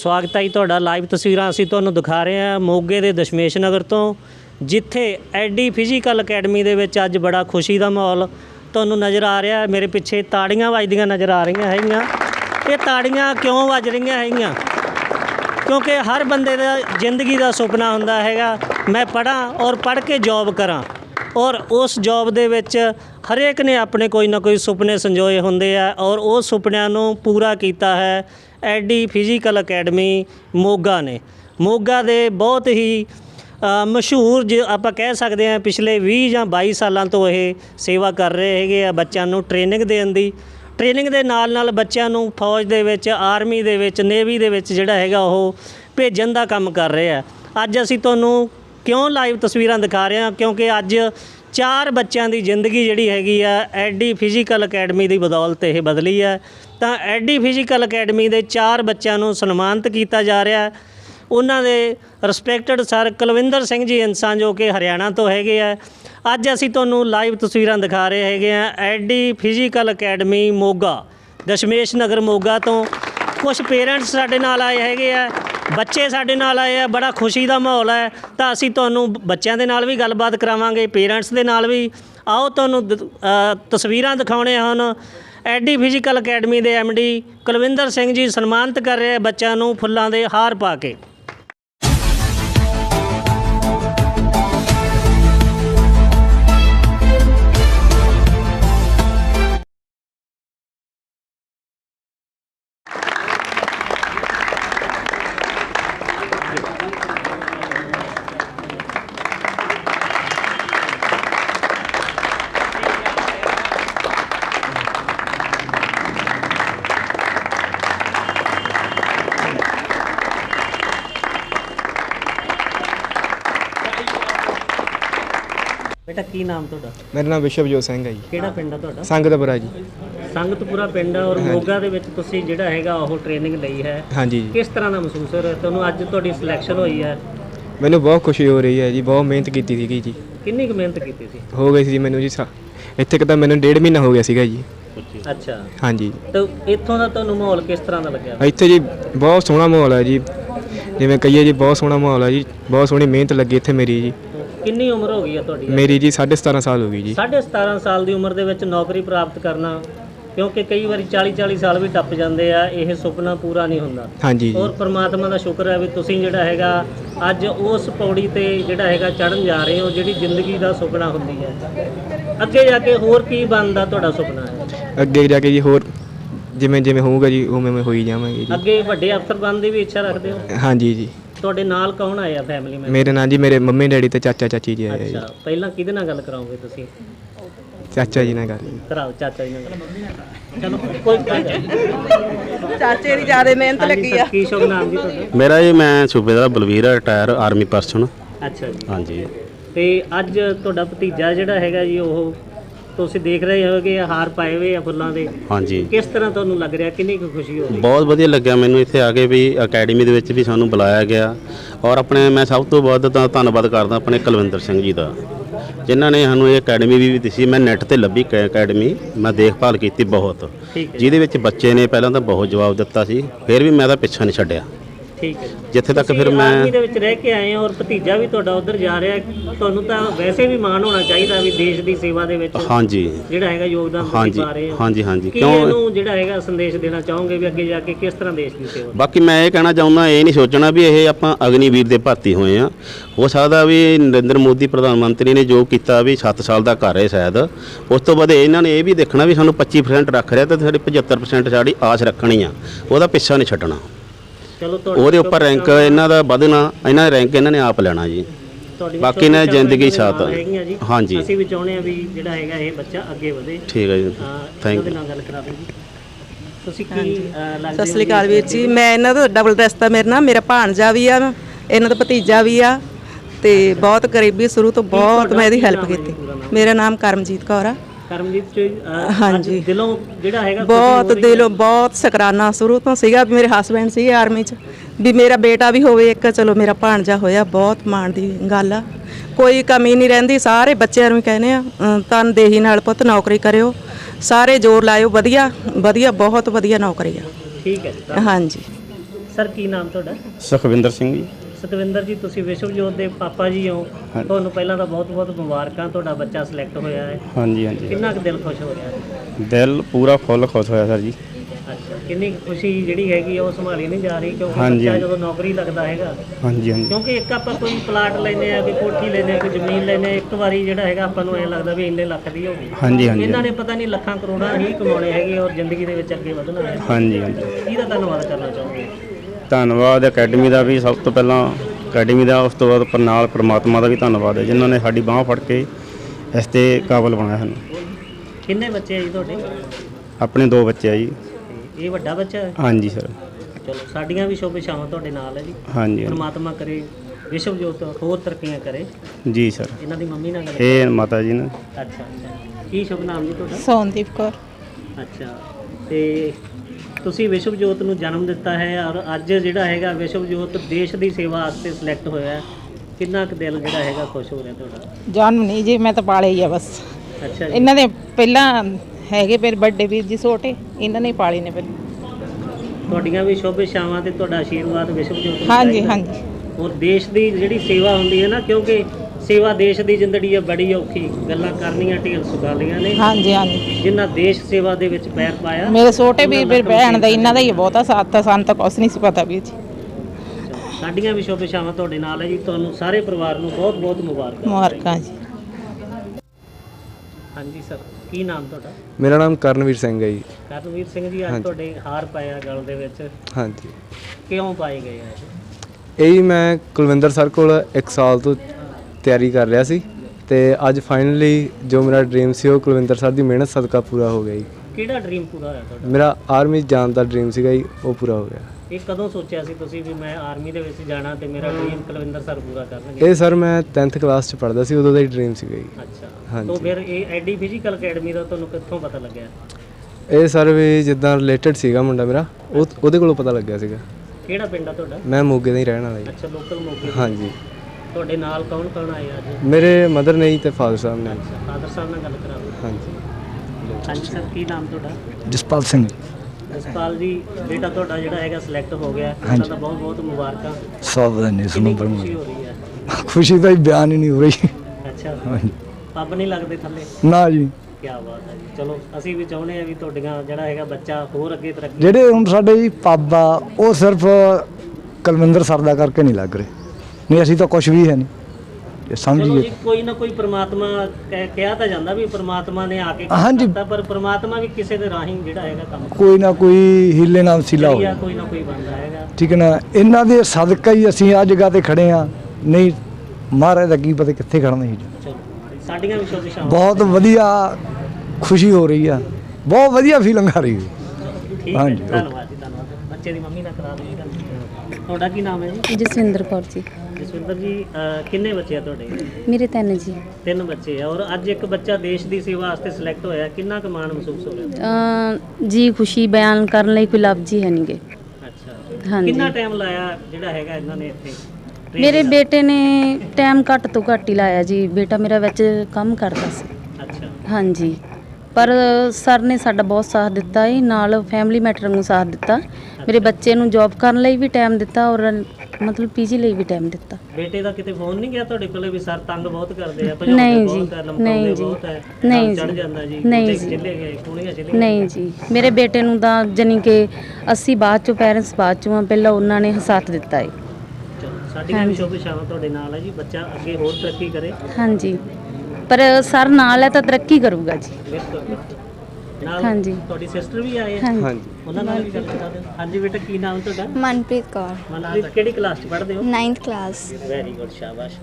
ਸਵਾਗਤ ਹੈ ਜੀ ਤੁਹਾਡਾ ਲਾਈਵ ਤਸਵੀਰਾਂ ਅਸੀਂ ਤੁਹਾਨੂੰ ਦਿਖਾ ਰਹੇ ਹਾਂ ਮੋਗੇ ਦੇ ਦਸ਼ਮੇਸ਼ ਨਗਰ ਤੋਂ, ਜਿੱਥੇ ਐਡੀ ਫਿਜ਼ੀਕਲ ਅਕੈਡਮੀ ਦੇ ਵਿੱਚ ਅੱਜ ਬੜਾ ਖੁਸ਼ੀ ਦਾ ਮਾਹੌਲ ਤੁਹਾਨੂੰ ਨਜ਼ਰ ਆ ਰਿਹਾ ਮੇਰੇ ਪਿੱਛੇ ਤਾੜੀਆਂ ਵੱਜਦੀਆਂ ਨਜ਼ਰ ਆ ਰਹੀਆਂ ਹੈਗੀਆਂ। ਇਹ ਤਾੜੀਆਂ ਕਿਉਂ ਵੱਜ ਰਹੀਆਂ ਹੈਗੀਆਂ? ਕਿਉਂਕਿ ਹਰ ਬੰਦੇ ਦਾ ਜ਼ਿੰਦਗੀ ਦਾ ਸੁਪਨਾ ਹੁੰਦਾ ਹੈਗਾ, ਮੈਂ ਪੜਾਂ ਔਰ ਪੜ੍ਹ ਕੇ ਜੌਬ ਕਰਾਂ। ਔਰ ਉਸ ਜੌਬ ਦੇ ਵਿੱਚ ਹਰੇਕ ਨੇ ਆਪਣੇ ਕੋਈ ਨਾ ਕੋਈ ਸੁਪਨੇ ਸੰਜੋਏ ਹੁੰਦੇ ਆ ਔਰ ਉਹ ਸੁਪਨਿਆਂ ਨੂੰ ਪੂਰਾ ਕੀਤਾ ਹੈ। ਐਡੀ ਫਿਜ਼ੀਕਲ ਅਕੈਡਮੀ ਮੋਗਾ ਨੇ। ਮੋਗਾ ਦੇ ਬਹੁਤ ਹੀ ਮਸ਼ਹੂਰ ਜੇ, ਆਪਾਂ ਕਹਿ ਸਕਦੇ ਹਾਂ ਪਿਛਲੇ 20 ਜਾਂ 22 ਸਾਲਾਂ ਤੋਂ ਇਹ ਸੇਵਾ ਕਰ ਰਹੇ ਹੈਗੇ ਆ ਬੱਚਿਆਂ ਨੂੰ ਟ੍ਰੇਨਿੰਗ ਦੇਣ ਦੀ। ਟ੍ਰੇਨਿੰਗ ਦੇ ਨਾਲ ਨਾਲ ਬੱਚਿਆਂ ਨੂੰ ਫੌਜ ਦੇ ਵਿੱਚ ਆਰਮੀ ਦੇ ਵਿੱਚ ਨੇਵੀ ਦੇ ਵਿੱਚ ਜਿਹੜਾ ਹੈਗਾ ਉਹ ਭੇਜਣ ਦਾ ਕੰਮ ਕਰ ਰਹੇ ਆ। ਅੱਜ ਅਸੀਂ ਤੁਹਾਨੂੰ ਕਿਉਂ ਲਾਈਵ ਤਸਵੀਰਾਂ ਦਿਖਾ ਰਹੇ ਹਾਂ? ਕਿਉਂਕਿ ਅੱਜ ਚਾਰ ਬੱਚਿਆਂ ਦੀ ਜ਼ਿੰਦਗੀ ਜਿਹੜੀ ਹੈਗੀ ਆ, ਐਡੀ ਫਿਜ਼ੀਕਲ ਅਕੈਡਮੀ ਦੀ ਬਦੌਲਤ ਇਹ ਬਦਲੀ ਹੈ ਤਾਂ ਐਡੀ ਫਿਜ਼ੀਕਲ ਅਕੈਡਮੀ ਦੇ ਚਾਰ ਬੱਚਿਆਂ ਨੂੰ ਸਨਮਾਨਿਤ ਕੀਤਾ ਜਾ ਰਿਹਾ। ਉਹਨਾਂ ਦੇ ਰਿਸਪੈਕਟਡ ਸਰ ਕੁਲਵਿੰਦਰ ਸਿੰਘ ਜੀ ਇਨਸਾਨ ਜੋ ਕਿ ਹਰਿਆਣਾ ਤੋਂ ਹੈਗੇ ਆ। ਅੱਜ ਅਸੀਂ ਤੁਹਾਨੂੰ ਲਾਈਵ ਤਸਵੀਰਾਂ ਦਿਖਾ ਰਹੇ ਹੈਗੇ ਆ। AD physical academy Moga, Dashmesh Nagar Moga ਤੋਂ। ਕੁਝ ਪੇਰੈਂਟਸ ਸਾਡੇ ਨਾਲ ਆਏ ਹੈਗੇ ਆ, ਬੱਚੇ ਸਾਡੇ ਨਾਲ ਆਏ ਆ, ਬੜਾ ਖੁਸ਼ੀ ਦਾ ਮਾਹੌਲ ਹੈ ਤਾਂ ਅਸੀਂ ਤੁਹਾਨੂੰ ਬੱਚਿਆਂ ਦੇ ਨਾਲ ਵੀ ਗੱਲਬਾਤ ਕਰਾਵਾਂਗੇ ਪੇਰੈਂਟਸ ਦੇ ਨਾਲ ਵੀ। ਆਓ ਤੁਹਾਨੂੰ ਦ- ਤਸਵੀਰਾਂ ਦਿਖਾਉਣੇ ਹਨ। ਐਡੀ ਫਿਜ਼ੀਕਲ ਅਕੈਡਮੀ ਦੇ ਡੀ ਕੁਲਵਿੰਦਰ ਸਿੰਘ ਜੀ ਸਨਮਾਨਿਤ ਕਰ ਰਹੇ ਬੱਚਿਆਂ ਨੂੰ ਫੁੱਲਾਂ ਦੇ ਹਾਰ ਪਾ ਕੇ। ਬੇਟਾ ਕੀ ਨਾਮ ਤੁਹਾਡਾ? ਮੇਰਾ ਨਾਮ ਵਿਸ਼ਵਜੋਤ ਸਿੰਘ ਹੈ ਜੀ। ਕਿਹੜਾ ਪਿੰਡ ਆ ਤੁਹਾਡਾ? ਸੰਗਤਪੁਰਾ ਜੀ। ਸੰਗਤਪੁਰਾ ਪਿੰਡ ਆ ਔਰ ਮੋਗਾ ਦੇ ਵਿੱਚ ਤੁਸੀਂ ਜਿਹੜਾ ਹੈਗਾ ਉਹ ਟ੍ਰੇਨਿੰਗ ਲਈ ਹੈ। ਹਾਂਜੀ ਜੀ। ਕਿਸ ਤਰ੍ਹਾਂ ਦਾ ਮਹਿਸੂਸ ਹੋ ਰਿਹਾ? ਤੁਹਾਨੂੰ ਅੱਜ ਤੁਹਾਡੀ ਸਿਲੈਕਸ਼ਨ ਹੋਈ ਹੈ। ਮੈਨੂੰ ਬਹੁਤ ਖੁਸ਼ੀ ਹੋ ਰਹੀ ਹੈ ਜੀ ਬਹੁਤ ਮਿਹਨਤ ਕੀਤੀ ਸੀਗੀ ਜੀ। ਕਿੰਨੀ ਕੁ ਮਿਹਨਤ ਕੀਤੀ ਸੀ? ਹੋ ਗਈ ਸੀ ਜੀ ਮੈਨੂੰ ਜੀ ਸਾ- ਇੱਥੇ ਕਿ ਤਾਂ ਮੈਨੂੰ ਡੇਢ ਮਹੀਨਾ ਹੋ ਗਿਆ ਸੀਗਾ ਜੀ। ਅੱਛਾ। ਹਾਂਜੀ। ਤਾਂ ਇੱਥੋਂ ਦਾ ਤੁਹਾਨੂੰ ਮਾਹੌਲ ਕਿਸ ਤਰ੍ਹਾਂ ਦਾ ਲੱਗਿਆ? ਇੱਥੇ ਜੀ ਬਹੁਤ ਸੋਹਣਾ ਮਾਹੌਲ ਹੈ ਜੀ। ਜਿਵੇਂ ਕਹੀਏ ਜੀ ਬਹੁਤ ਸੋਹਣਾ ਮਾਹੌਲ ਹੈ ਜੀ ਬਹੁਤ ਸੋਹਣੀ ਮਿਹਨਤ ਲੱਗੀ ਇੱਥੇ ਮੇਰੀ ਜੀ। ਕਿੰਨੀ ਉਮਰ ਹੋ ਗਈ ਹੈ ਤੁਹਾਡੀ? ਮੇਰੀ ਜੀ 17.5 ਸਾਲ ਹੋ ਗਈ ਜੀ। 17.5 ਸਾਲ ਦੀ ਉਮਰ ਦੇ ਵਿੱਚ ਨੌਕਰੀ ਪ੍ਰਾਪਤ ਕਰਨਾ ਕਿਉਂਕਿ ਕਈ ਵਾਰੀ 40 40 ਸਾਲ ਵੀ ਟੱਪ ਜਾਂਦੇ ਆ ਇਹ ਸੁਪਨਾ ਪੂਰਾ ਨਹੀਂ ਹੁੰਦਾ। ਹਾਂਜੀ ਔਰ ਪ੍ਰਮਾਤਮਾ ਦਾ ਸ਼ੁਕਰ ਹੈ ਵੀ ਤੁਸੀਂ ਜਿਹੜਾ ਹੈਗਾ ਅੱਜ ਉਸ ਪੌੜੀ ਤੇ ਜਿਹੜਾ ਹੈਗਾ ਚੜਨ ਜਾ ਰਹੇ ਹੋ ਜਿਹੜੀ ਜ਼ਿੰਦਗੀ ਦਾ ਸੁਪਨਾ ਹੁੰਦੀ ਹੈ। ਅੱਗੇ ਜਾ ਕੇ ਹੋਰ ਕੀ ਬਣਦਾ ਤੁਹਾਡਾ ਸੁਪਨਾ ਹੈ? ਅੱਗੇ ਜਾ ਕੇ ਜੀ ਹੋਰ ਜਿਵੇਂ ਜਿਵੇਂ ਹੋਊਗਾ ਜੀ ਉਵੇਂ ਉਵੇਂ ਹੋਈ ਜਾਵਾਂਗੇ ਜੀ। ਅੱਗੇ ਵੱਡੇ ਅਫਸਰ ਬਣਨ ਦੀ ਵੀ ਇੱਛਾ ਰੱਖਦੇ ਹੋ? ਹਾਂਜੀ ਜੀ। ਤੁਹਾਡੇ ਨਾਲ ਕੌਣ ਆਇਆ ਫੈਮਿਲੀ ਮੈਂਬਰ ਮੇਰੇ ਨਾਲ ਜੀ ਮੇਰੇ ਮੰਮੀ ਡੈਡੀ ਤੇ ਚਾਚਾ ਚਾਚੀ ਜੀ ਆਏ ਜੀ। ਅੱਛਾ ਪਹਿਲਾਂ ਕਿਹਦੇ ਨਾਲ ਗੱਲ ਕਰਾਓਗੇ ਤੁਸੀਂ? ਚਾਚਾ ਜੀ ਨਾਲ ਗੱਲ। ਕਰਾਓ ਚਾਚਾ ਜੀ ਨਾਲ ਗੱਲ। ਚਲੋ ਕੋਈ। ਚਾਚੇ ਦੀ ਜ਼ਿਆਦਾ ਮਿਹਨਤ ਲੱਗੀ ਆ। ਕੀ ਸ਼ੁਭ ਨਾਮ ਜੀ ਤੁਹਾਡਾ? ਮੇਰਾ ਜੀ ਮੈਂ ਸੂਬੇਦਾਰ ਬਲਵੀਰ ਆ ਰਿਟਾਇਰ ਆਰਮੀ ਪਰਸਨ ਅੱਛਾ ਜੀ। ਹਾਂਜੀ। ਤੇ ਅੱਜ ਤੁਹਾਡਾ ਭਤੀਜਾ ਜਿਹੜਾ ਹੈਗਾ ਜੀ ਉਹ ਤੁਸੀਂ ਦੇਖ ਰਹੇ ਹੋਗੇ ਹਾਰ ਪਾਏ ਹੋਏ ਆ ਫੁੱਲਾਂ ਦੇ। ਹਾਂਜੀ। ਕਿਸ ਤਰ੍ਹਾਂ ਤੁਹਾਨੂੰ ਲੱਗ ਰਿਹਾ? ਕਿੰਨੀ ਕੁ ਖੁਸ਼ੀ ਹੋ ਰਹੀ? ਬਹੁਤ ਵਧੀਆ ਲੱਗਿਆ ਮੈਨੂੰ ਇੱਥੇ ਆ ਕੇ ਵੀ ਅਕੈਡਮੀ ਦੇ ਵਿੱਚ ਵੀ ਸਾਨੂੰ ਬੁਲਾਇਆ ਗਿਆ। ਔਰ ਆਪਣੇ ਮੈਂ ਸਭ ਤੋਂ ਵੱਧ ਤਾਂ ਧੰਨਵਾਦ ਕਰਦਾ ਆਪਣੇ ਕੁਲਵਿੰਦਰ ਸਿੰਘ ਜੀ ਦਾ ਜਿਨ੍ਹਾਂ ਨੇ ਸਾਨੂੰ ਇਹ ਅਕੈਡਮੀ ਵੀ ਦਿੱਤੀ। ਮੈਂ ਨੈੱਟ ਤੇ ਲੱਭੀ ਅਕੈਡਮੀ। ਮੈਂ ਦੇਖਭਾਲ ਕੀਤੀ ਬਹੁਤ। ਜਿਹਦੇ ਵਿੱਚ ਬੱਚੇ ਨੇ ਪਹਿਲਾਂ ਤਾਂ ਬਹੁਤ ਜਵਾਬ ਦਿੱਤਾ ਸੀ। ਫਿਰ ਵੀ ਮੈਂ ਤਾਂ ਪਿੱਛਾ ਨਹੀਂ ਛੱਡਿਆ। ਠੀਕ ਹੈ ਜੀ। ਜਿੱਥੇ ਤੱਕ ਫਿਰ ਮੈਂ ਆਰਮੀ ਦੇ ਵਿੱਚ ਰਹਿ ਕੇ ਆਏ ਹੋ ਔਰ ਭਤੀਜਾ ਵੀ ਤੁਹਾਡਾ ਉਧਰ ਜਾ ਰਿਹਾ। ਤੁਹਾਨੂੰ ਤਾਂ ਵੈਸੇ ਵੀ ਮਾਣ ਹੋਣਾ ਚਾਹੀਦਾ ਵੀ ਦੇਸ਼ ਦੀ ਸੇਵਾ ਦੇ ਵਿੱਚ ਹਾਂਜੀ। ਜਿਹੜਾ ਹੈਗਾ ਯੋਗਦਾਨ ਤੁਸੀਂ ਪਾ ਰਹੇ ਹੋ। ਹਾਂਜੀ ਹਾਂਜੀ। ਕਿਉਂ ਇਹਨੂੰ ਜਿਹੜਾ ਹੈਗਾ ਸੰਦੇਸ਼ ਦੇਣਾ ਚਾਹੋਗੇ ਵੀ ਅੱਗੇ ਜਾ ਕੇ ਕਿਸ ਤਰ੍ਹਾਂ ਦੇਸ਼ ਦੀ ਸੇਵਾ? ਬਾਕੀ ਮੈਂ ਇਹ ਕਹਿਣਾ ਚਾਹੁੰਦਾ ਇਹ ਨਹੀਂ ਸੋਚਣਾ ਵੀ ਇਹ ਆਪਾਂ ਅਗਨੀਵੀਰ ਦੇ ਭਰਤੀ ਹੋਏ ਆ ਹੋ ਸਕਦਾ ਵੀ ਨਰਿੰਦਰ ਮੋਦੀ ਪ੍ਰਧਾਨ ਮੰਤਰੀ ਨੇ ਜੋ ਕੀਤਾ ਵੀ 7 ਸਾਲ ਦਾ ਕਰ ਰਹੇ ਸ਼ਾਇਦ। ਉਸ ਤੋਂ ਬਾਅਦ ਇਹਨਾਂ ਨੇ ਇਹ ਵੀ ਦੇਖਣਾ ਵੀ ਸਾਨੂੰ 25% ਰੱਖ ਰਿਹਾ ਤੇ ਸਾਡੀ 75% ਸਾਡੀ ਆਸ ਰੱਖਣੀ ਆ। ਉਹਦਾ ਪਿੱਛਾ ਨਹੀਂ ਛੱਡਣਾ। ਚਲੋ ਤੁਹਾਡੀ ਉਹਦੇ ਉੱਪਰ ਰੈਂਕ ਇਹਨਾਂ ਦਾ ਵਧਣਾ ਇਹਨਾਂ ਦਾ ਰੈਂਕ ਇਹਨਾਂ ਨੇ ਆਪ ਲੈਣਾ ਜੀ। ਤੁਹਾਡੀ ਬਾਕੀ ਨੇ ਸ਼ੁਭਕਾਮਨਾਵਾਂ ਜ਼ਿੰਦਗੀ ਸਾਥ। ਹੈਗੀਆਂ ਜੀ। ਹਾਂਜੀ। ਅਸੀਂ ਵੀ ਚਾਹੁੰਦੇ ਹਾਂ ਵੀ ਜਿਹੜਾ ਹੈਗਾ ਇਹ ਬੱਚਾ ਅੱਗੇ ਵਧੇ। ਠੀਕ ਹੈ ਜੀ। ਹਾਂ ਥੈਂਕ ਉਹਦੇ ਨਾਲ ਗੱਲ ਕਰਾ ਦਿਓ ਜੀ। ਤੁਸੀਂ ਕੀ ਲੱਗਦੇ ਸਤਿ ਸ੍ਰੀ ਅਕਾਲ ਵੀਰ ਜੀ। ਮੈਂ ਇਹਨਾਂ ਦਾ ਡਬਲ ਰਸਤਾ ਮੇਰੇ ਨਾਲ ਮੇਰਾ ਭਾਣਜਾ ਵੀ ਆ ਇਹਨਾਂ ਦਾ ਭਤੀਜਾ ਵੀ ਆ ਤੇ ਬਹੁਤ ਗਰੀਬੀ ਸ਼ੁਰੂ ਤੋਂ ਬਹੁਤ ਮੈਂ ਇਹਦੀ ਹੈਲਪ ਕੀਤੀ। ਮੇਰਾ ਨਾਮ ਕਰਮਜੀਤ ਕੌਰ ਆ। ਕਰਮਜੀਤ ਚ ਅਹ, ਹਾਂਜੀ। ਅੱਜ ਦਿਲੋਂ ਜਿਹੜਾ ਹੈਗਾ ਖੁਸ਼ੀ ਬਹੁਤ। ਦਿਲੋਂ ਬਹੁਤ ਸ਼ੁਕਰਾਨਾ। ਸ਼ੁਰੂ ਤੋਂ ਸੀਗਾ ਵੀ ਮੇਰੇ ਹਸਬੰਡ ਸੀ ਆਰਮੀ 'ਚ ਵੀ ਮੇਰਾ ਬੇਟਾ ਵੀ ਹੋਵੇ ਇੱਕ ਚਲੋ ਮੇਰਾ ਭਾਣਜਾ ਹੋਇਆ ਬਹੁਤ ਮਾਣ ਦੀ ਗੱਲ ਆ। ਕੋਈ ਕਮੀ ਨਹੀਂ ਰਹਿੰਦੀ ਸਾਰੇ ਬੱਚਿਆਂ ਨੂੰ ਵੀ ਕਹਿੰਦੇ ਆ ਅਮ, ਤਨਦੇਹੀ ਨਾਲ ਪੁੱਤ ਨੌਕਰੀ ਕਰਿਓ। ਸਾਰੇ ਜ਼ੋਰ ਲਾਇਓ ਵਧੀਆ ਵਧੀਆ ਬਹੁਤ ਵਧੀਆ ਨੌਕਰੀ ਆ। ਠੀਕ ਹੈ ਜੀ ਹਾਂਜੀ। ਸਰ ਕੀ ਨਾਮ ਤੁਹਾਡਾ? ਸੁਖਵਿੰਦਰ ਸਿੰਘ ਜੀ। ਸਤਵਿੰਦਰ ਜੀ ਤੁਸੀਂ ਵਿਸ਼ਵਜੋਤ ਦੇ ਪਾਪਾ ਜੀ ਹੋ। ਤੁਹਾਨੂੰ ਪਹਿਲਾਂ ਤਾਂ ਬਹੁਤ-ਬਹੁਤ ਮੁਬਾਰਕਾਂ ਤੁਹਾਡਾ ਬੱਚਾ ਸਿਲੈਕਟ ਹੋਇਆ ਹੈ। ਹਾਂਜੀ ਹਾਂਜੀ। ਕਿੰਨਾ ਕੁ ਦਿਲ ਖੁਸ਼ ਹੋ ਰਿਹਾ ਹੈ? ਦਿਲ ਪੂਰਾ ਫੁੱਲ ਖੁਸ਼ ਹੋਇਆ ਸਰ ਜੀ। ਅੱਛਾ ਕਿੰਨੀ ਕੁ ਖੁਸ਼ੀ ਜਿਹੜੀ ਹੈਗੀ ਆ ਉਹ ਸੰਭਾਲੀ ਨਹੀਂ ਜਾ ਰਹੀ ਕਿਉਂਕਿ ਹਾਂਜੀ, ਬੱਚਾ ਹਾਂਜੀ। ਜਦੋਂ ਨੌਕਰੀ ਲੱਗਦਾ ਹੈਗਾ। ਹਾਂਜੀ ਹਾਂਜੀ। ਕਿਉਂਕਿ ਇੱਕ ਆਪਾਂ ਕੋਈ ਪਲਾਟ ਲੈਨੇ ਆ ਕੋਈ ਕੋਠੀ ਲੈਨੇ ਆ ਕੋਈ ਜ਼ਮੀਨ ਲੈਨੇ ਆ ਇੱਕ ਵਾਰੀ ਜਿਹੜਾ ਹੈਗਾ ਆਪਾਂ ਨੂੰ ਐ ਲੱਗਦਾ ਵੀ ਇੰਨੇ ਲੱਖ ਦੀ ਹੋਗੀ ਹਾਂਜੀ ਹਾਂਜੀ। ਇਹਨਾਂ ਨੇ ਪਤਾ ਨਹੀਂ ਲੱਖਾਂ ਕਰੋੜਾਂ ਹੀ ਕਮਾਉਣੇ ਹੈਗੇ ਔਰ ਜ਼ਿੰਦਗੀ ਦੇ ਵਿੱਚ ਅੱਗੇ ਵਧਣਾ ਹੈ। ਹਾਂਜੀ ਹਾਂਜੀ। ਇਹਦਾ ਧੰਨਵਾਦ ਕਰਨਾ ਚਾਹੁੰਦੇ ਧੰਨਵਾਦ ਅਕੈਡਮੀ ਦਾ ਵੀ ਸਭ ਤੋਂ ਪਹਿਲਾਂ ਅਕੈਡਮੀ ਦਾ ਉਸ ਤੋਂ ਬਾਅਦ ਪਰ ਨਾਲ ਪ੍ਰਮਾਤਮਾ ਦਾ ਵੀ ਧੰਨਵਾਦ ਹੈ ਜਿਨ੍ਹਾਂ ਨੇ ਸਾਡੀ ਬਾਹ ਫੜ ਕੇ ਇਸ ਤੇ ਕਾਬਲ ਬਣਾਇਆ ਸਾਨੂੰ। ਕਿੰਨੇ ਬੱਚੇ ਆ ਜੀ ਤੁਹਾਡੇ? ਆਪਣੇ ਦੋ ਬੱਚੇ ਆ ਜੀ। ਇਹ ਵੱਡਾ ਬੱਚਾ ਹੈ? ਹਾਂਜੀ ਸਰ। ਚਲੋ ਸਾਡੀਆਂ ਵੀ ਸ਼ੁਭ ਇਛਾਵਾਂ ਤੁਹਾਡੇ ਨਾਲ ਹੈ ਜੀ। ਹਾਂਜੀ ਹਾਂਜੀ। ਪਰਮਾਤਮਾ ਕਰੇ ਵਿਸ਼ਵ ਜੋਤ ਹੋਰ ਤਰੱਕੀਆਂ ਕਰੇ। ਜੀ ਸਰ। ਇਹਨਾਂ ਦੀ ਮੰਮੀ ਨਾਲ ਗੱਲ ਇਹ ਮਾਤਾ ਜੀ ਨੇ। ਅੱਛਾ ਅੱਛਾ। ਕੀ ਸ਼ੁਭ ਨਾਮ ਜੀ ਤੁਹਾਡਾ? ਸੌਨਦੀਪ ਕੌਰ। ਅੱਛਾ ਤੇ ਤੁਸੀਂ ਵਿਸ਼ਵ ਜੋਤ ਨੂੰ ਜਨਮ ਦਿੱਤਾ ਹੈ ਔਰ ਅੱਜ ਜਿਹੜਾ ਹੈਗਾ ਵਿਸ਼ਵ ਜੋਤ ਦੇਸ਼ ਦੀ ਸੇਵਾ ਵਾਸਤੇ ਸਿਲੈਕਟ ਹੋਇਆ ਹੈ। ਕਿੰਨਾ ਕੁ ਦਿਲ ਜਿਹੜਾ ਹੈਗਾ ਖੁਸ਼ ਹੋ ਰਿਹਾ ਤੁਹਾਡਾ? ਜਨਮ ਨਹੀਂ ਜੀ ਮੈਂ ਤਾਂ ਪਾਲੇ ਹੀ ਆ ਬਸ। ਅੱਛਾ ਜੀ। ਇਹਨਾਂ ਦੇ ਪਹਿਲਾਂ ਹੈਗੇ ਫਿਰ ਵੱਡੇ ਵੀਰ ਜੀ ਛੋਟੇ ਇਹਨਾਂ ਨੇ ਪਾਲੇ ਨੇ ਫਿਰ। ਤੁਹਾਡੀਆਂ ਵੀ ਸ਼ੁਭ ਇਛਾਵਾਂ ਤੇ ਤੁਹਾਡਾ ਆਸ਼ੀਰਵਾਦ ਵਿਸ਼ਵ ਜੋਤ ਨੂੰ ਹਾਂਜੀ ਚਾਹੀਦਾ। ਹਾਂਜੀ। ਔਰ ਦੇਸ਼ ਦੀ ਜਿਹੜੀ ਸੇਵਾ ਹੁੰਦੀ ਹੈ ਨਾ ਕਿਉਂਕਿ ਸੇਵਾ ਦੇਸ਼ ਦੀ ਜ਼ਿੰਦਗੀ ਹੈ ਬੜੀ ਔਖੀ। ਗੱਲਾਂ ਕਰਨੀਆਂ ਢੇਲ ਸੁਗਾਲੀਆਂ ਨੇ। ਹਾਂਜੀ ਹਾਂਜੀ। ਜਿਨ੍ਹਾਂ ਦੇਸ਼ ਸੇਵਾ ਦੇ ਵਿੱਚ ਪੈਰ ਪਾਇਆ ਮੇਰੇ ਛੋਟੇ ਵੀਰ ਫਿਰ ਭੈਣ ਦਾ ਇਹਨਾਂ ਦਾ ਹੀ ਬਹੁਤਾ ਸਾਥ ਤਾਂ ਸਾਨੂੰ ਤਾਂ ਕੁਛ ਨਹੀਂ ਸੀ ਪਤਾ ਵੀਰ ਜੀ। ਸਾਡੀਆਂ ਵੀ ਸ਼ੁਭ ਇਛਾਵਾਂ ਤੁਹਾਡੇ ਨਾਲ ਹੈ ਜੀ। ਤੁਹਾਨੂੰ ਸਾਰੇ ਪਰਿਵਾਰ ਨੂੰ ਬਹੁਤ ਬਹੁਤ ਮੁਬਾਰਕਾਂ। ਮੁਬਾਰਕਾਂ ਜੀ। ਹਾਂਜੀ ਸਰ ਕੀ ਨਾਮ ਤੁਹਾਡਾ? ਮੇਰਾ ਨਾਮ ਕਰਨਵੀਰ ਸਿੰਘ ਹੈ ਜੀ। ਕਰਨਵੀਰ ਸਿੰਘ ਜੀ ਅੱਜ। ਤੁਹਾਡੇ ਹਾਰ ਪਾਇਆ ਗਲ ਦੇ ਵਿੱਚ। ਹਾਂਜੀ। ਕਿਉਂ ਪਾਏ ਗਏ ਆ ਇਹ? ਮੈਂ ਕੁਲਵਿੰਦਰ ਸਰ ਕੋਲ 1 ਸਾਲ ਤੋਂ ਤਿਆਰੀ ਕਰ ਰਿਹਾ ਸੀ ਤੇ ਅੱਜ ਫਾਈਨਲੀ ਜੋ ਮੇਰਾ ਡ੍ਰੀਮ ਸੀ ਉਹ ਕੁਲਵਿੰਦਰ ਸਰ ਦੀ ਮਿਹਨਤ ਸਦਕਾ ਪੂਰਾ ਹੋ ਗਿਆ ਜੀ। ਕਿਹੜਾ ਡ੍ਰੀਮ ਪੂਰਾ ਹੋਇਆ ਤੁਹਾਡਾ? ਮੇਰਾ ਆਰਮੀ ਜਾਣ ਦਾ ਡ੍ਰੀਮ ਸੀਗਾ ਜੀ ਉਹ ਪੂਰਾ ਹੋ ਗਿਆ। ਇਹ ਕਦੋਂ ਸੋਚਿਆ ਸੀ ਤੁਸੀਂ ਵੀ ਮੈਂ ਆਰਮੀ ਦੇ ਵਿੱਚ ਜਾਣਾ ਤੇ ਮੇਰਾ ਡ੍ਰੀਮ ਕੁਲਵਿੰਦਰ ਸਰ ਪੂਰਾ ਕਰਨਗੇ? ਇਹ ਸਰ ਮੈਂ 10th ਕਲਾਸ ਚ ਪੜ੍ਹਦਾ ਸੀ ਉਦੋਂ ਦਾ ਹੀ ਡ੍ਰੀਮ ਸੀਗਾ ਜੀ। ਅੱਛਾ। ਹਾਂਜੀ। ਤੋਂ ਫਿਰ ਇਹ ਐਡੀ ਫਿਜ਼ੀਕਲ ਅਕੈਡਮੀ ਦਾ ਤੁਹਾਨੂੰ ਕਿੱਥੋਂ ਪਤਾ ਲੱਗਿਆ? ਇਹ ਸਰ ਵੀ ਜਿੱਦਾਂ ਰਿਲੇਟਡ ਸੀਗਾ ਮੁੰਡਾ ਮੇਰਾ ਉਹ ਉਹਦੇ ਕੋਲੋਂ ਪਤਾ ਲੱਗਿਆ ਸੀਗਾ। ਕਿਹੜਾ ਪਿੰਡ ਆ ਤੁਹਾਡਾ? ਮੈਂ ਮੋਗੇ ਦਾ ਹੀ ਰਹਿਣ ਵਾਲਾ ਜੀ। ਅੱਛਾ ਲੋਕਲ ਮੋਗੇ। ਹਾਂਜੀ। ਤੁਹਾਡੇ ਨਾਲ ਕੌਣ ਕੌਣ ਆਏ ਅੱਜ? ਮੇਰੇ ਮਦਰ ਨੇ ਜੀ ਤੇ ਫਾਦਰ ਸਾਹਿਬ ਨੇ। ਅੱਛਾ ਫਾਦਰ ਸਾਹਿਬ ਨਾਲ ਗੱਲ ਕਰਾਓ। ਹਾਂਜੀ। ਹਾਂਜੀ ਸਰ ਕੀ ਨਾਮ ਤੁਹਾਡਾ? ਜਸਪਾਲ ਸਿੰਘ। ਜਸਪਾਲ ਜੀ ਬੇਟਾ ਤੁਹਾਡਾ ਜਿਹੜਾ ਹੈਗਾ ਸਿਲੈਕਟ ਹੋ ਗਿਆ। ਉਹਨਾਂ ਦਾ ਬਹੁਤ ਬਹੁਤ ਮੁਬਾਰਕਾਂ। ਸਭ ਦਾ ਨਹੀਂ ਕਿੰਨੀ ਸੁਣੋ ਖੁਸ਼ੀ ਹੋ ਰਹੀ ਹੈ। ਖੁਸ਼ੀ ਦਾ ਹੀ ਬਿਆਨ ਹੀ ਨਹੀਂ ਹੋ ਰਹੀ। ਅੱਛਾ। ਹਾਂਜੀ। ਪੱਬ ਨਹੀਂ ਲੱਗਦੇ ਥੱਲੇ? ਨਾ ਜੀ। ਕੀ ਬਾਤ ਹੈ ਜੀ। ਚਲੋ ਅਸੀਂ ਵੀ ਚਾਹੁੰਦੇ ਆ ਵੀ ਤੁਹਾਡੀਆਂ ਜਿਹੜਾ ਹੈਗਾ ਬੱਚਾ ਹੋਰ ਅੱਗੇ ਤਰੱਕੀ ਜਿਹੜੇ ਹੁਣ ਸਾਡੇ ਜੀ ਪੱਬ ਆ ਉਹ ਸਿਰਫ ਕੁਲਵਿੰਦਰ ਸਰ ਦਾ ਕਰਕੇ ਨਹੀਂ ਲੱਗ ਰਹੇ। ਨਹੀਂ ਅਸੀਂ ਤਾਂ ਕੁਝ ਵੀ ਹੈ ਨਹੀਂ। ਇਹ ਚਲੋ ਸਮਝੀਏ ਜੀ ਕੋਈ ਨਾ ਕੋਈ ਪ੍ਰਮਾਤਮਾ ਕਹਿ- ਕਿਹਾ ਤਾਂ ਜਾਂਦਾ ਵੀ ਪ੍ਰਮਾਤਮਾ ਨੇ ਆ ਕੇ ਕੰਮ ਹਾਂਜੀ। ਕਰਤਾ ਪਰ ਪ੍ਰਮਾਤਮਾ ਵੀ ਕਿਸੇ ਦੇ ਰਾਹੀਂ ਜਿਹੜਾ ਹੈਗਾ ਕੰਮ ਕੋਈ ਨਾ ਕੋਈ ਹੀਲੇ ਨਾਲ ਵਸੀਲਾ ਹੋ ਕਰੀਆ ਕੋਈ ਨਾ ਕੋਈ ਬਣਦਾ ਹੈਗਾ। ਠੀਕ ਹੈ ਨਾ? ਇਹਨਾਂ ਦੇ ਸਦਕਾ ਹੀ ਅਸੀਂ ਆ ਜਗ੍ਹਾ ਤੇ ਖੜੇ ਆ ਨਹੀਂ ਮਹਾਰਾਜ ਦਾ ਕੀ ਪਤਾ ਕਿੱਥੇ ਖੜਨਾ ਸੀ। ਚਲੋ ਸਾਡੀਆਂ ਵੀ ਇਛਾਵਾਂ ਬਹੁਤ ਵਧੀਆ ਖੁਸ਼ੀ ਹੋ ਰਹੀ ਆ। ਬਹੁਤ ਵਧੀਆ ਫੀਲਿੰਗ ਆ ਰਹੀ ਹੈ ਠੀਕ ਹੈ ਹਾਂਜੀ, ਜੀ, ਧੰਨਵਾਦ ਜੀ ਧੰਨਵਾਦ। ਬੱਚੇ ਦੀ ਮੰਮੀ ਨਾਲ ਕਰਾ ਦਿਓ ਗੱਲ। ਤੁਹਾਡਾ ਕੀ ਨਾਮ ਹੈ ਜੀ? ਜਸਵਿੰਦਰ ਕੌਰ ਜੀ। ਜਸਵਿੰਦਰ ਜੀ ਅਹ ਕਿੰਨੇ ਬੱਚੇ ਆ ਤੁਹਾਡੇ? ਮੇਰੇ ਤਿੰਨ ਜੀ। ਤਿੰਨ ਬੱਚੇ ਆ। ਔਰ ਅੱਜ ਇੱਕ ਬੱਚਾ ਦੇਸ਼ ਦੀ ਸੇਵਾ ਵਾਸਤੇ ਸਿਲੈਕਟ ਹੋਇਆ। ਕਿੰਨਾ ਕੁ ਮਾਣ ਮਹਿਸੂਸ ਹੋ ਰਿਹਾ? ਅਮ ਜੀ ਖੁਸ਼ੀ ਬਿਆਨ ਕਰਨ ਲਈ ਕੋਈ ਲਫ਼ਜ਼ ਹੀ ਹੈ ਨਹੀਂਗੇ ਅੱਛਾ। ਹਾਂਜੀ। ਕਿੰਨਾ ਟਾਈਮ ਲਾਇਆ ਜਿਹੜਾ ਹੈਗਾ ਇਹਨਾਂ ਨੇ ਇੱਥੇ? Training ਮੇਰੇ ਦਾ? ਬੇਟੇ ਨੇ ਟਾਈਮ ਘੱਟ ਤੋਂ ਘੱਟ ਹੀ ਲਾਇਆ ਜੀ। ਬੇਟਾ ਮੇਰਾ ਵਿੱਚ ਕੰਮ ਕਰਦਾ ਸੀ। ਅੱਛਾ। ਹਾਂਜੀ। ਪਰ ਸਰ ਨੇ ਸਾਡਾ ਬਹੁਤ ਸਾਥ ਦਿੱਤਾ ਹੈ ਨਾਲ ਫੈਮਿਲੀ ਮੈਟਰ ਨੂੰ ਸਾਥ ਦਿੱਤਾ। ਮੇਰੇ ਬੱਚੇ ਨੂੰ ਜੌਬ ਕਰਨ ਲਈ ਵੀ ਟਾਈਮ ਦਿੱਤਾ ਔਰ ਮਤਲਬ ਪੀਜੀ ਲਈ ਵੀ ਟਾਈਮ ਦਿੱਤਾ। ਬੇਟੇ ਦਾ ਕਿਤੇ ਫੋਨ ਨਹੀਂ ਗਿਆ ਤੁਹਾਡੇ ਕੋਲੇ ਵੀ ਸਰ ਤੰਗ ਬਹੁਤ ਕਰਦੇ ਆ ਨਹੀਂ ਜੀ, ਬਹੁਤ ਹੈ ਲਮਕਾਉਂਦੇ ਨਹੀਂ ਜੀ, ਬਹੁਤ ਹੈ ਨਹੀਂ ਚੜ ਜੀ, ਜਾਂਦਾ ਜੀ ਨਹੀਂ ਜੀ। ਛਿੱਲੇ ਗਏ ਕੁੜੀਆਂ ਛਿੱਲੇ ਨਹੀਂ ਜੀ ਮੇਰੇ ਬੇਟੇ ਨੂੰ ਤਾਂ ਜਾਣੀ ਕਿ ਅਸੀਂ ਬਾਅਦ ਚੋਂ ਪੈਰੈਂਟਸ ਬਾਅਦ ਚੋਂ ਆ ਪਹਿਲਾਂ ਉਹਨਾਂ ਨੇ ਸਾਥ ਦਿੱਤਾ ਹੈ ਚਲੋ ਸਾਡੀਆਂ ਵੀ ਸ਼ੁਭ ਇਛਾਵਾਂ ਤੁਹਾਡੇ ਨਾਲ ਹੈ ਜੀ ਬੱਚਾ ਅੱਗੇ ਹੋਰ ਤਰੱਕੀ ਕਰੇ। ਹਾਂਜੀ। ਪਰ ਸਰ ਨਾਲ ਹੈ ਤਾਂ ਤਰੱਕੀ ਕਰੂਗਾ ਜੀ। ਬਿਲਕੁਲ। ਨਾਲ ਹਾਂਜੀ। ਤੁਹਾਡੀ ਸਿਸਟਰ ਵੀ ਆਏ ਆ? ਹਾਂਜੀ। ਹਾਂਜੀ। ਉਹਨਾਂ ਨਾਲ ਵੀ ਗੱਲ ਕਰਾ ਦਿਓ ਹਾਂਜੀ ਬੇਟਾ ਕੀ ਨਾਮ ਤੁਹਾਡਾ? ਮਨਪ੍ਰੀਤ ਕੌਰ। ਮਨਪ੍ਰੀਤ ਕਿਹੜੀ ਕਲਾਸ 'ਚ ਪੜ੍ਹਦੇ ਹੋ? 9th ਕਲਾਸ ਵੈਰੀ ਗੁੱਡ ਸ਼ਾਬਾਸ਼।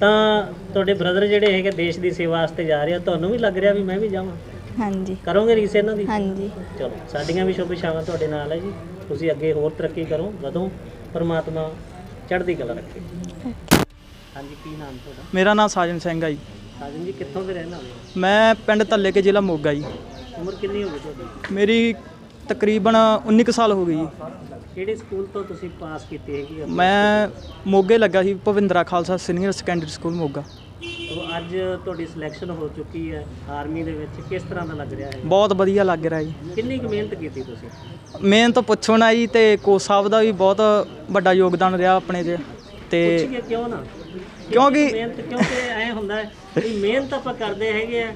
ਤਾਂ ਤੁਹਾਡੇ ਬ੍ਰਦਰ ਜਿਹੜੇ ਹੈਗੇ ਦੇਸ਼ ਦੀ ਸੇਵਾ ਵਾਸਤੇ ਜਾ ਰਹੇ ਆ ਤੁਹਾਨੂੰ ਵੀ ਲੱਗ ਰਿਹਾ ਵੀ ਮੈਂ ਵੀ ਜਾਵਾਂ? ਹਾਂਜੀ। ਕਰੋਗੇ ਰੀਸ ਇਹਨਾਂ ਦੀ? ਹਾਂਜੀ। ਚਲੋ ਸਾਡੀਆਂ ਵੀ ਸ਼ੁਭ ਇਛਾਵਾਂ ਤੁਹਾਡੇ ਨਾਲ ਹੈ ਜੀ। ਤੁਸੀਂ ਅੱਗੇ ਹੋਰ ਤਰੱਕੀ ਕਰੋ ਵਧੋ ਪਰਮਾਤਮਾ ਚੜ੍ਹਦੀ ਕਲਾ ਰੱਖੇ। ਹਾਂਜੀ ਕੀ ਨਾਮ ਤੁਹਾਡਾ? ਮੇਰਾ ਨਾਮ ਸਾਜਨ ਸਿੰਘ ਆ ਜੀ। ਸਾਜਨ ਜੀ ਕਿੱਥੋਂ ਦੇ ਰਹਿਣ ਵਾਲੇ ਹੋ? ਮੈਂ ਪਿੰਡ ਧੱਲੇ ਕੇ ਜ਼ਿਲ੍ਹਾ ਮੋਗਾ ਜੀ। ਉਮਰ ਕਿੰਨੀ ਹੋ ਗਈ ਤੁਹਾਡੀ? ਮੇਰੀ ਤਕਰੀਬਨ 19 ਕੁ ਸਾਲ ਹੋ ਗਈ ਜੀ। ਕਿਹੜੇ ਸਕੂਲ ਤੋਂ ਤੁਸੀਂ ਪਾਸ ਕੀਤੀ ਹੈਗੀ ਆ? ਮੈਂ ਮੋਗੇ ਲੱਗਾ ਸੀ Bhavindra Khalsa senior secondary school Moga. ਉਹ ਅੱਜ ਤੁਹਾਡੀ ਸਿਲੈਕਸ਼ਨ ਹੋ ਚੁੱਕੀ ਹੈ ਆਰਮੀ ਦੇ ਵਿੱਚ। ਕਿਸ ਤਰ੍ਹਾਂ ਦਾ ਲੱਗ ਰਿਹਾ ਹੈ? ਬਹੁਤ ਵਧੀਆ ਲੱਗ ਰਿਹਾ ਜੀ। ਕਿੰਨੀ ਕੁ ਮਿਹਨਤ ਕੀਤੀ ਤੁਸੀਂ? ਮੇਨ ਤਾਂ ਪੁੱਛੋ ਨਾ ਜੀ ਤੇ ਕੋਚ ਸਾਹਿਬ ਦਾ ਵੀ ਬਹੁਤ ਵੱਡਾ ਯੋਗਦਾਨ ਰਿਹਾ ਆਪਣੇ 'ਚ। ਤੇ ਪੁੱਛੀਏ ਕਿਉਂ ਨਾ? ਕਿਉਂਕਿ ਮਿਹਨਤ ਕਿਉਂਕਿ ਐ ਹੁੰਦਾ ਹੈ ਵੀ ਮਿਹਨਤ ਆਪਾਂ ਕਰਦੇ ਹੈਗੇ ਆ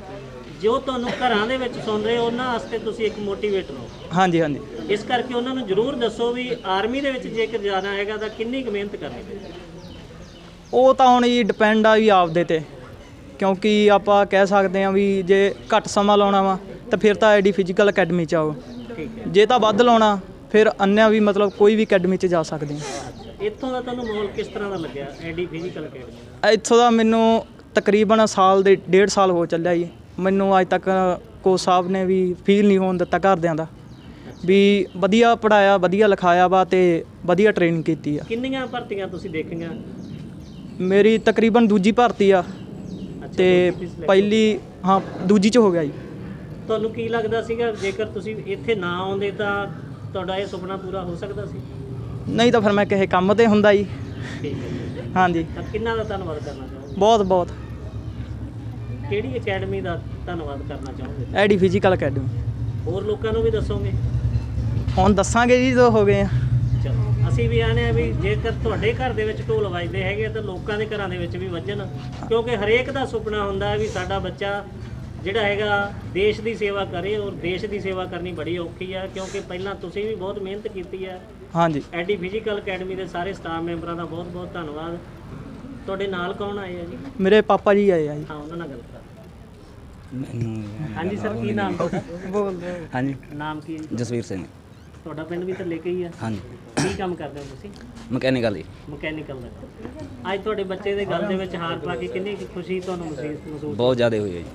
ਜੋ ਤੁਹਾਨੂੰ ਘਰਾਂ ਦੇ ਵਿੱਚ ਸੁਣ ਰਹੇ ਹੋ, ਉਹਨਾਂ ਵਾਸਤੇ ਤੁਸੀਂ ਇੱਕ ਮੋਟੀਵੇਟ ਲਓ ਹਾਂਜੀ ਹਾਂਜੀ। ਇਸ ਕਰਕੇ ਉਹਨਾਂ ਨੂੰ ਜ਼ਰੂਰ ਦੱਸੋ ਵੀ ਆਰਮੀ ਦੇ ਵਿੱਚ ਜੇਕਰ ਜਾਣਾ ਹੈਗਾ ਤਾਂ ਕਿੰਨੀ ਕੁ ਮਿਹਨਤ ਕਰਨੀ ਪੈਂਦੀ ਉਹ ਤਾਂ ਹੁਣ ਜੀ ਡਿਪੈਂਡ ਆ ਵੀ ਆਪਦੇ ਤੇ। ਕਿਉਂਕਿ ਆਪਾਂ ਕਹਿ ਸਕਦੇ ਹਾਂ ਵੀ ਜੇ ਘੱਟ ਸਮਾਂ ਲਾਉਣਾ ਵਾ ਤਾਂ ਫਿਰ ਤਾਂ ਆਈਡੀ ਫਿਜ਼ੀਕਲ ਅਕੈਡਮੀ ਚ ਆਓ। ਠੀਕ ਹੈ। ਜੇ ਤਾਂ ਵੱਧ ਲਾਉਣਾ ਫਿਰ ਅੰਨਿਆ ਵੀ ਮਤਲਬ ਕੋਈ ਵੀ ਅਕੈਡਮੀ ਚ ਜਾ ਸਕਦੇ ਹਾਂ। ਇੱਥੋਂ ਦਾ ਤੁਹਾਨੂੰ ਮਾਹੌਲ ਕਿਸ ਤਰ੍ਹਾਂ ਦਾ ਲੱਗਿਆ ਐਡੀ ਫਿਜ਼ੀਕਲ ਅਕੈਡਮੀ ਇੱਥੋਂ ਦਾ ਮੈਨੂੰ ਤਕਰੀਬਨ ਸਾਲ ਦੇ ਡੇਢ ਸਾਲ ਹੋ ਚੱਲਿਆ ਜੀ। ਮੈਨੂੰ ਅੱਜ ਤੱਕ ਕੋਚ ਸਾਹਿਬ ਨੇ ਵੀ ਫੀਲ ਨਹੀਂ ਹੋਣ ਦਿੱਤਾ ਘਰਦਿਆਂ ਦਾ। ਵੀ ਵਧੀਆ ਪੜਾਇਆ ਵਧੀਆ ਲਿਖਾਇਆ ਵਾ ਤੇ ਵਧੀਆ ਟ੍ਰੇਨਿੰਗ ਕੀਤੀ ਆ। ਕਿੰਨੀਆਂ ਭਰਤੀਆਂ ਤੁਸੀਂ ਦੇਖੀਆਂ? ਮੇਰੀ ਤਕਰੀਬਨ ਦੂਜੀ ਭਰਤੀ ਆ ਤੇ ਪਹਿਲੀ ਹਾਂ ਦੂਜੀ ਚ ਹੋ ਗਿਆ ਜੀ। ਤੁਹਾਨੂੰ ਕੀ ਲੱਗਦਾ ਸੀਗਾ ਜੇਕਰ ਤੁਸੀਂ ਇੱਥੇ ਨਾ ਆਉਂਦੇ ਤਾਂ ਤੁਹਾਡਾ ਇਹ ਸੁਪਨਾ ਪੂਰਾ ਹੋ ਸਕਦਾ ਸੀ? ਨਹੀਂ ਤਾਂ ਫਿਰ ਮੈਂ ਕਿਸੇ ਕੰਮ ਤੇ ਹੁੰਦਾ ਜੀ। ਹਾਂਜੀ। ਤਾਂ ਕਿੰਨਾ ਦਾ ਧੰਨਵਾਦ ਕਰਨਾ ਚਾਹੋਗੇ? ਬਹੁਤ ਬਹੁਤ। ਕਿਹੜੀ ਅਕੈਡਮੀ ਦਾ ਧੰਨਵਾਦ ਕਰਨਾ ਚਾਹੋਗੇ? ਐਡੀ ਫਿਜ਼ੀਕਲ ਅਕੈਡਮੀ ਹੋਰ ਲੋਕਾਂ ਨੂੰ ਵੀ ਦੱਸੋਗੇ? ਹੁਣ ਦੱਸਾਂਗੇ ਜੀ ਜੋ ਹੋ ਗਏ ਆ। ਚਲੋ ਅਸੀਂ ਵੀ ਆਨੇ ਆ ਵੀ ਜੇਕਰ ਤੁਹਾਡੇ ਘਰ ਦੇ ਵਿੱਚ ਢੋਲ ਵੱਜਦੇ ਹੈਗੇ ਆ ਤਾਂ ਲੋਕਾਂ ਦੇ ਘਰਾਂ ਦੇ ਵਿੱਚ ਵੀ ਵੱਜਣ ਕਿਉਂਕਿ ਹਰੇਕ ਦਾ ਸੁਪਨਾ ਹੁੰਦਾ ਹੈ ਵੀ ਸਾਡਾ ਬੱਚਾ ਜਿਹੜਾ ਹੈਗਾ ਦੇਸ਼ ਦੀ ਸੇਵਾ ਕਰੇ ਔਰ ਦੇਸ਼ ਦੀ ਸੇਵਾ ਕਰਨੀ ਬੜੀ ਔਖੀ ਆ ਕਿਉਂਕਿ ਪਹਿਲਾਂ ਤੁਸੀਂ ਵੀ ਬਹੁਤ ਮਿਹਨਤ ਕੀਤੀ ਹੈ ਹਾਂਜੀ। ਐਡੀ ਫਿਜ਼ੀਕਲ ਅਕੈਡਮੀ ਦੇ ਸਾਰੇ ਸਟਾਫ ਮੈਂਬਰਾਂ ਦਾ ਬਹੁਤ ਬਹੁਤ ਧੰਨਵਾਦ। ਤੁਹਾਡੇ ਨਾਲ ਕੌਣ ਆਏ ਆ ਜੀ? ਮੇਰੇ ਪਾਪਾ ਜੀ ਆਏ ਆ ਜੀ। ਹਾਂ ਉਹਨਾਂ ਨਾਲ ਗੱਲ ਕਰਾਂ ਹਾਂਜੀ ਸਰ ਕੀ ਨਾਮ? ਤੁਹਾਡਾ ਹਾਂਜੀ। ਨਾਮ ਕੀ ਹੈ? ਜੀ? ਜਸਵੀਰ ਸਿੰਘ ਤੁਹਾਡਾ ਪਿੰਡ ਵੀ ਤਾਂ ਲੈ ਕੇ ਹੀ ਆ? ਹਾਂਜੀ। ਕੀ ਕੰਮ ਕਰਦੇ ਹੋ ਤੁਸੀਂ? ਮਕੈਨੀਕਲ ਜੀ। ਮਕੈਨੀਕਲ ਦਾ। ਅੱਜ ਤੁਹਾਡੇ ਬੱਚੇ ਦੇ ਗੱਲ ਦੇ ਵਿੱਚ ਹਾਰ ਪਾ ਕੇ ਕਿੰਨੀ ਕੁ ਖੁਸ਼ੀ ਤੁਹਾਨੂੰ ਮਹਿਸੂਸ ਮਹਿਸੂਸ ਬਹੁਤ ਜ਼ਿਆਦਾ ਹੋਈ ਹੈ ਜੀ।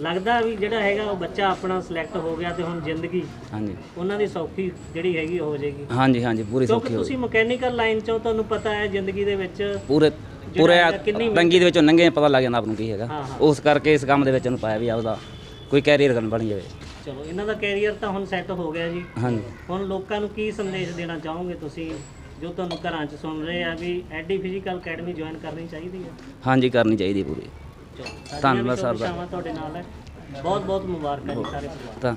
ਲੱਗਦਾ ਵੀ ਜਿਹੜਾ ਹੈਗਾ ਉਹ ਬੱਚਾ ਆਪਣਾ ਸਿਲੈਕਟ ਹੋ ਗਿਆ ਤੇ ਹੁਣ ਜ਼ਿੰਦਗੀ ਹਾਂਜੀ। ਉਹਨਾਂ ਦੀ ਸੌਖੀ ਜਿਹੜੀ ਹੈਗੀ ਹੋ ਜਾਏਗੀ। ਹਾਂਜੀ ਹਾਂਜੀ ਪੂਰੀ ਕਿਉਂਕਿ ਸੌਖੀ ਹੋ ਤੁਸੀਂ ਮਕੈਨੀਕਲ ਲਾਈਨ ਚੋਂ ਤੁਹਾਨੂੰ ਪਤਾ ਹੈ ਜ਼ਿੰਦਗੀ ਦੇ ਵਿੱਚ ਪੂਰੇ ਪੂਰੇ ਤੰਗੀ ਦੇ ਵਿੱਚੋਂ ਲੰਘੇ ਪਤਾ ਲੱਗ ਜਾਂਦਾ ਆਪ ਨੂੰ ਕੀ ਹੈਗਾ। ਉਸ ਕਰਕੇ ਇਸ ਕੰਮ ਦੇ ਵਿੱਚ ਇਹਨੂੰ ਪਾਇਆ ਵੀ ਆਪਦਾ ਕੋਈ ਕੈਰੀਅਰ ਕਰਨ ਬਣ ਜਾਵੇ। ਚਲੋ ਇਹਨਾਂ ਦਾ ਕੈਰੀਅਰ ਤਾਂ ਹੁਣ ਸੈੱਟ ਹੋ ਗਿਆ ਜੀ। ਹਾਂਜੀ। ਹੁਣ ਲੋਕਾਂ ਨੂੰ ਕੀ ਸੰਦੇਸ਼ ਦੇਣਾ ਚਾਹੋਗੇ ਤੁਸੀਂ? ਜੋ ਤੁਹਾਨੂੰ ਘਰਾਂ 'ਚ ਸੁਣ ਰਹੇ ਆ ਵੀ ਐਡੀ ਫਿਜ਼ੀਕਲ ਅਕੈਡਮੀ ਜੁਆਇਨ ਕਰਨੀ ਚਾਹੀਦੀ ਹੈ ਹਾਂਜੀ ਕਰਨੀ ਚਾਹੀਦੀ ਪੂਰੀ। ਚਲੋ ਧੰਨਵਾਦ ਸਰ ਦਾ। ਤੁਹਾਡੇ ਨਾਲ ਹੈ। ਬਹੁਤ ਬਹੁਤ ਮੁਬਾਰਕਾਂ ਜੀ ਸਾਰੇ ਪਰਿਵਾਰ ਤਾਂ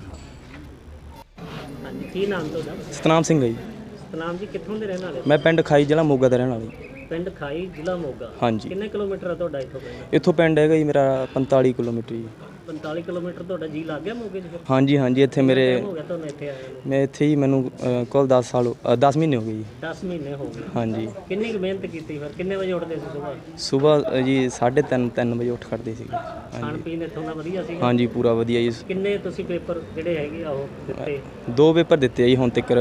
ਹਾਂਜੀ ਕੀ ਨਾਮ ਤੁਹਾਡਾ? ਸਤਨਾਮ ਸਿੰਘ ਜੀ। ਸਤਨਾਮ ਜੀ ਕਿੱਥੋਂ ਦੇ ਰਹਿਣ ਵਾਲੇ? ਮੈਂ ਪਿੰਡ ਖਾਈ ਜ਼ਿਲ੍ਹਾ ਮੋਗਾ ਦਾ ਰਹਿਣ ਵਾਲਾ ਜੀ। ਪਿੰਡ ਖਾਈ ਜ਼ਿਲ੍ਹਾ ਮੋਗਾ। ਹਾਂਜੀ। ਕਿੰਨੇ ਕਿਲੋਮੀਟਰ ਆ ਤੁਹਾਡਾ ਇੱਥੋਂ ਪਿੰਡ? ਇੱਥੋਂ ਪਿੰਡ ਹੈਗਾ ਜੀ ਮੇਰਾ 45 ਕਿਲੋਮੀਟਰ ਜੀ। 45 ਕਿਲੋਮੀਟਰ ਤੁਹਾਡਾ ਜੀ ਲੱਗ ਗਿਆ ਮੋਗੇ ਫਿਰ? ਹਾਂਜੀ ਹਾਂਜੀ ਇੱਥੇ ਮੇਰੇ ਹੋ ਗਿਆ ਤੁਹਾਨੂੰ ਇੱਥੇ ਆਏ ਨੂੰ? ਮੈਂ ਇੱਥੇ ਹੀ ਮੈਨੂੰ ਅ, ਕੁੱਲ 10 ਸਾਲ 10 ਮਹੀਨੇ ਹੋ ਗਏ ਜੀ। 10 ਮਹੀਨੇ ਹੋ ਗਏ। ਹਾਂਜੀ। ਕਿੰਨੀ ਕੁ ਮਿਹਨਤ ਕੀਤੀ ਫਿਰ? ਕਿੰਨੇ ਵਜੇ ਉੱਠਦੇ ਸੀ ਸਵੇਰ ਸਵੇਰ ਜੀ 3:30 3 ਵਜੇ ਉੱਠ ਖੜਦੇ ਸੀ ਖਾਣ ਪੀਣ ਇੱਥੋਂ ਦਾ ਵਧੀਆ ਸੀ ਹਾਂਜੀ ਪੂਰਾ ਵਧੀਆ ਜੀ। ਕਿੰਨੇ ਤੁਸੀਂ ਪੇਪਰ ਜਿਹੜੇ ਹੈਗੇ ਆ ਉਹ ਦਿੱਤੇ? ਦੋ ਪੇਪਰ ਦਿੱਤੇ ਆ ਜੀ ਹੁਣ ਤੱਕ।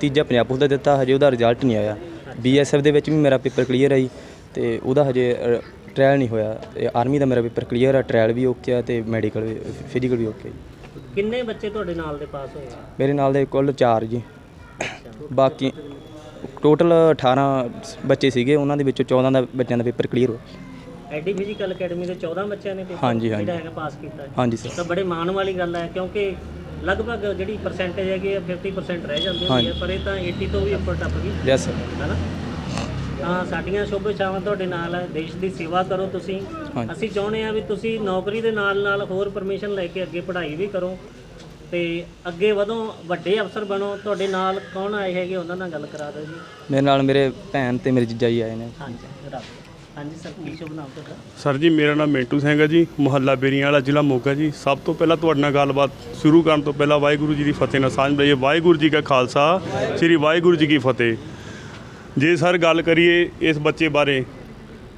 ਤੀਜਾ ਪੰਜਾਬ ਪੁਲਿਸ ਦਾ ਦਿੱਤਾ ਹਜੇ ਉਹਦਾ ਰਿਜ਼ਲਟ ਨਹੀਂ ਆਇਆ। ਬੀਐਸਐਫ ਦੇ ਵਿੱਚ ਵੀ ਮੇਰਾ ਪੇਪਰ ਕਲੀਅਰ ਹੈ ਜੀ ਤੇ ਉਹਦਾ ਹਜੇ ਟ੍ਰਾਇਲ ਨਹੀਂ ਹੋਇਆ। ਤੇ ਆਰਮੀ ਦਾ ਮੇਰਾ ਪੇਪਰ ਕਲੀਅਰ ਹੈ ਟ੍ਰਾਇਲ ਵੀ ਓਕੇ ਆ ਤੇ ਮੈਡੀਕਲ ਵੀ ਫਿਜ਼ੀਕਲ ਵੀ ਓਕੇ ਜੀ। ਕਿੰਨੇ ਬੱਚੇ ਤੁਹਾਡੇ ਨਾਲ ਦੇ ਪਾਸ ਹੋਏ ਆ? ਮੇਰੇ ਨਾਲ ਦੇ ਕੁੱਲ 4 ਜੀ। ਬਾਕੀ ਟੋਟਲ 18 ਬੱਚੇ ਸੀਗੇ ਉਹਨਾਂ ਦੇ ਵਿੱਚੋਂ 14 ਦਾ ਬੱਚਿਆਂ ਦਾ ਪੇਪਰ ਕਲੀਅਰ ਹੋਇਆ। ਐਡੀ ਫਿਜ਼ੀਕਲ ਅਕੈਡਮੀ ਦੇ 14 ਬੱਚਿਆਂ ਨੇ ਪੇਪਰ ਹਾਂਜੀ, ਹਾਂਜੀ। ਜਿਹੜਾ ਹੈਗਾ ਪਾਸ ਕੀਤਾ ਹੈ। ਹਾਂਜੀ ਸਰ ਤਾਂ ਬੜੇ ਮਾਣ ਵਾਲੀ ਗੱਲ ਹੈ ਕਿਉਂਕਿ ਲਗਭਗ ਜਿਹੜੀ ਪਰਸੈਂਟੇਜ ਹੈਗੀ ਆ 50% ਰਹਿ ਜਾਂਦੀ ਹੁੰਦੀ ਹੈ ਪਰ ਇਹ ਤਾਂ 80 ਤੋਂ ਵੀ ਉੱਪਰ ਟੱਪ ਗਈ। ਯੈਸ ਸਰ ਹੈਨਾ? ਤਾਂ ਸਾਡੀਆਂ ਸ਼ੁਭ ਇਛਾਵਾਂ ਤੁਹਾਡੇ ਨਾਲ ਹੈ ਦੇਸ਼ ਦੀ ਸੇਵਾ ਕਰੋ ਤੁਸੀਂ। ਹਾਂਜੀ। ਅਸੀਂ ਚਾਹੁੰਦੇ ਆ ਵੀ ਤੁਸੀਂ ਨੌਕਰੀ ਦੇ ਨਾਲ ਨਾਲ ਹੋਰ ਪਰਮਿਸ਼ਨ ਲੈ ਕੇ ਅੱਗੇ ਪੜ੍ਹਾਈ ਵੀ ਕਰੋ ਤੇ ਅੱਗੇ ਵਧੋ ਵੱਡੇ ਅਫਸਰ ਬਣੋ। ਤੁਹਾਡੇ ਨਾਲ ਕੌਣ ਆਏ ਹੈਗੇ ਉਹਨਾਂ ਨਾਲ ਗੱਲ ਕਰਾ ਦਿਓ ਜੀ। ਮੇਰੇ ਨਾਲ ਮੇਰੇ ਭੈਣ ਤੇ ਮੇਰੇ ਜੀਜਾ ਜੀ ਆਏ ਨੇ। ਹਾਂਜੀ ਰੱਬ। ਹਾਂਜੀ ਸਰ, ਕੀ ਸ਼ੁਭ ਨਾਮ ਤੁਹਾਡਾ? ਸਰ ਜੀ, ਮੇਰਾ ਨਾਮ ਮਿੰਟੂ ਸਿੰਘ ਹੈ ਜੀ, ਮੁਹੱਲਾ ਬੇਰੀਆਂ ਵਾਲਾ ਜ਼ਿਲ੍ਹਾ ਮੋਗਾ ਜੀ। ਸਭ ਤੋਂ ਪਹਿਲਾਂ ਤੁਹਾਡੇ ਨਾਲ ਗੱਲਬਾਤ ਸ਼ੁਰੂ ਕਰਨ ਤੋਂ ਪਹਿਲਾਂ ਵਾਹਿਗੁਰੂ ਜੀ ਦੀ ਫਤਿਹ ਨਾਲ ਸਾਂਝ ਲਈਏ ਵਾਹਿਗੁਰੂ ਜੀ ਕਾ ਖਾਲਸਾ, ਸ੍ਰੀ ਵਾਹਿਗੁਰੂ ਜੀ ਕੀ ਫਤਿਹ। ਜੇ ਸਰ ਗੱਲ ਕਰੀਏ ਇਸ ਬੱਚੇ ਬਾਰੇ,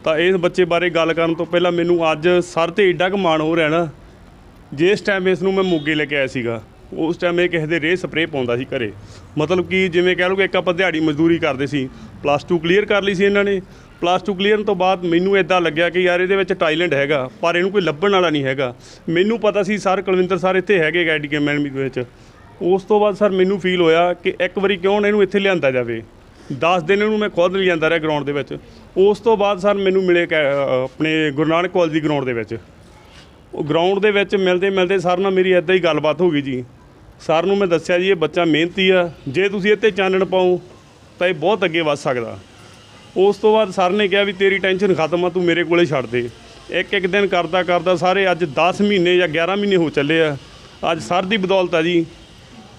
ਤਾਂ ਇਸ ਬੱਚੇ ਬਾਰੇ ਗੱਲ ਕਰਨ ਤੋਂ ਪਹਿਲਾਂ ਮੈਨੂੰ ਅੱਜ ਸਰ ਤੇ ਏਡਾ ਕੁ ਮਾਣ ਹੋ ਰਿਹਾ ਨਾ, ਜਿਸ ਟਾਈਮ ਇਸ ਨੂੰ ਮੈਂ ਮੋਗੇ ਲੈ ਕੇ ਆਇਆ ਸੀਗਾ, ਉਸ ਟਾਈਮ ਇਹ ਕਿਸੇ ਦੇ ਰੇਹ ਸਪਰੇਅ ਪਾਉਂਦਾ ਸੀ ਘਰੇ। ਮਤਲਬ ਕਿ ਜਿਵੇਂ ਕਹਿ ਲਓ ਕਿ ਇੱਕ ਆਪਾਂ ਦਿਹਾੜੀ ਮਜ਼ਦੂਰੀ ਕਰਦੇ ਸੀ ਪਲੱਸ 2 ਕਲੀਅਰ ਕਰ ਲਈ ਸੀ ਇਹਨਾਂ ਨੇ ਪਲੱਸ 2 ਕਲੀਅਰ ਤੋਂ ਬਾਅਦ ਮੈਨੂੰ ਇਦਾਂ ਲੱਗਿਆ ਕਿ ਯਾਰ ਇਹਦੇ ਵਿੱਚ ਟੈਲੈਂਟ ਹੈਗਾ, ਪਰ ਇਹਨੂੰ ਕੋਈ ਲੱਭਣ ਵਾਲਾ ਨਹੀਂ ਹੈਗਾ। ਮੈਨੂੰ ਪਤਾ ਸੀ ਸਰ ਕੁਲਵਿੰਦਰ ਸਰ ਇੱਥੇ ਹੈਗੇ ਐਡੀਕੇਮ ਦੇ ਵਿੱਚ। ਉਸ ਤੋਂ ਬਾਅਦ ਸਰ ਮੈਨੂੰ ਫੀਲ ਹੋਇਆ ਕਿ ਇੱਕ ਵਾਰੀ ਕਿਉਂ ਨਾ ਇਹਨੂੰ ਇੱਥੇ ਲਿਆਂਦਾ ਜਾਵੇ। 10 ਦਿਨ ਇਹਨੂੰ ਮੈਂ ਖੁਦ ਲਿਆਂਦਾ ਰਿਹਾ ਗਰਾਊਂਡ ਦੇ ਵਿੱਚ। ਉਸ ਤੋਂ ਬਾਅਦ ਸਰ ਮੈਨੂੰ ਮਿਲੇ ਕੈ- ਆਪਣੇ ਗੁਰੂ ਨਾਨਕ ਕਾਲਜ ਦੀ ਗਰਾਊਂਡ ਦੇ ਵਿੱਚ। ਉਹ ਗਰਾਊਂਡ ਦੇ ਵਿੱਚ ਮਿਲਦੇ ਮਿਲਦੇ ਸਰ ਨਾਲ ਮੇਰੀ ਇਦਾਂ ਹੀ ਗੱਲਬਾਤ ਹੋ ਗਈ ਜੀ। ਸਰ ਨੂੰ ਮੈਂ ਦੱਸਿਆ ਜੀ, ਇਹ ਬੱਚਾ ਮਿਹਨਤੀ ਆ। ਜੇ ਤੁਸੀਂ ਇੱਥੇ ਚਾਨਣ ਪਾਓ ਤਾਂ ਇਹ ਬਹੁਤ ਅੱਗੇ ਵੱਧ ਸਕਦਾ। ਉਸ ਤੋਂ ਬਾਅਦ ਸਰ ਨੇ ਕਿਹਾ ਵੀ ਤੇਰੀ ਟੈਨਸ਼ਨ ਖਤਮ ਆ, ਤੂੰ ਮੇਰੇ ਕੋਲੇ ਛੱਡ ਦੇ। ਇੱਕ ਇੱਕ ਦਿਨ ਕਰਦਾ ਕਰਦਾ ਸਾਰੇ ਅੱਜ 10 ਮਹੀਨੇ ਜਾਂ 11 ਮਹੀਨੇ ਹੋ ਚੱਲੇ ਆ। ਅੱਜ ਸਰ ਦੀ ਬਦੌਲਤ ਆ ਜੀ।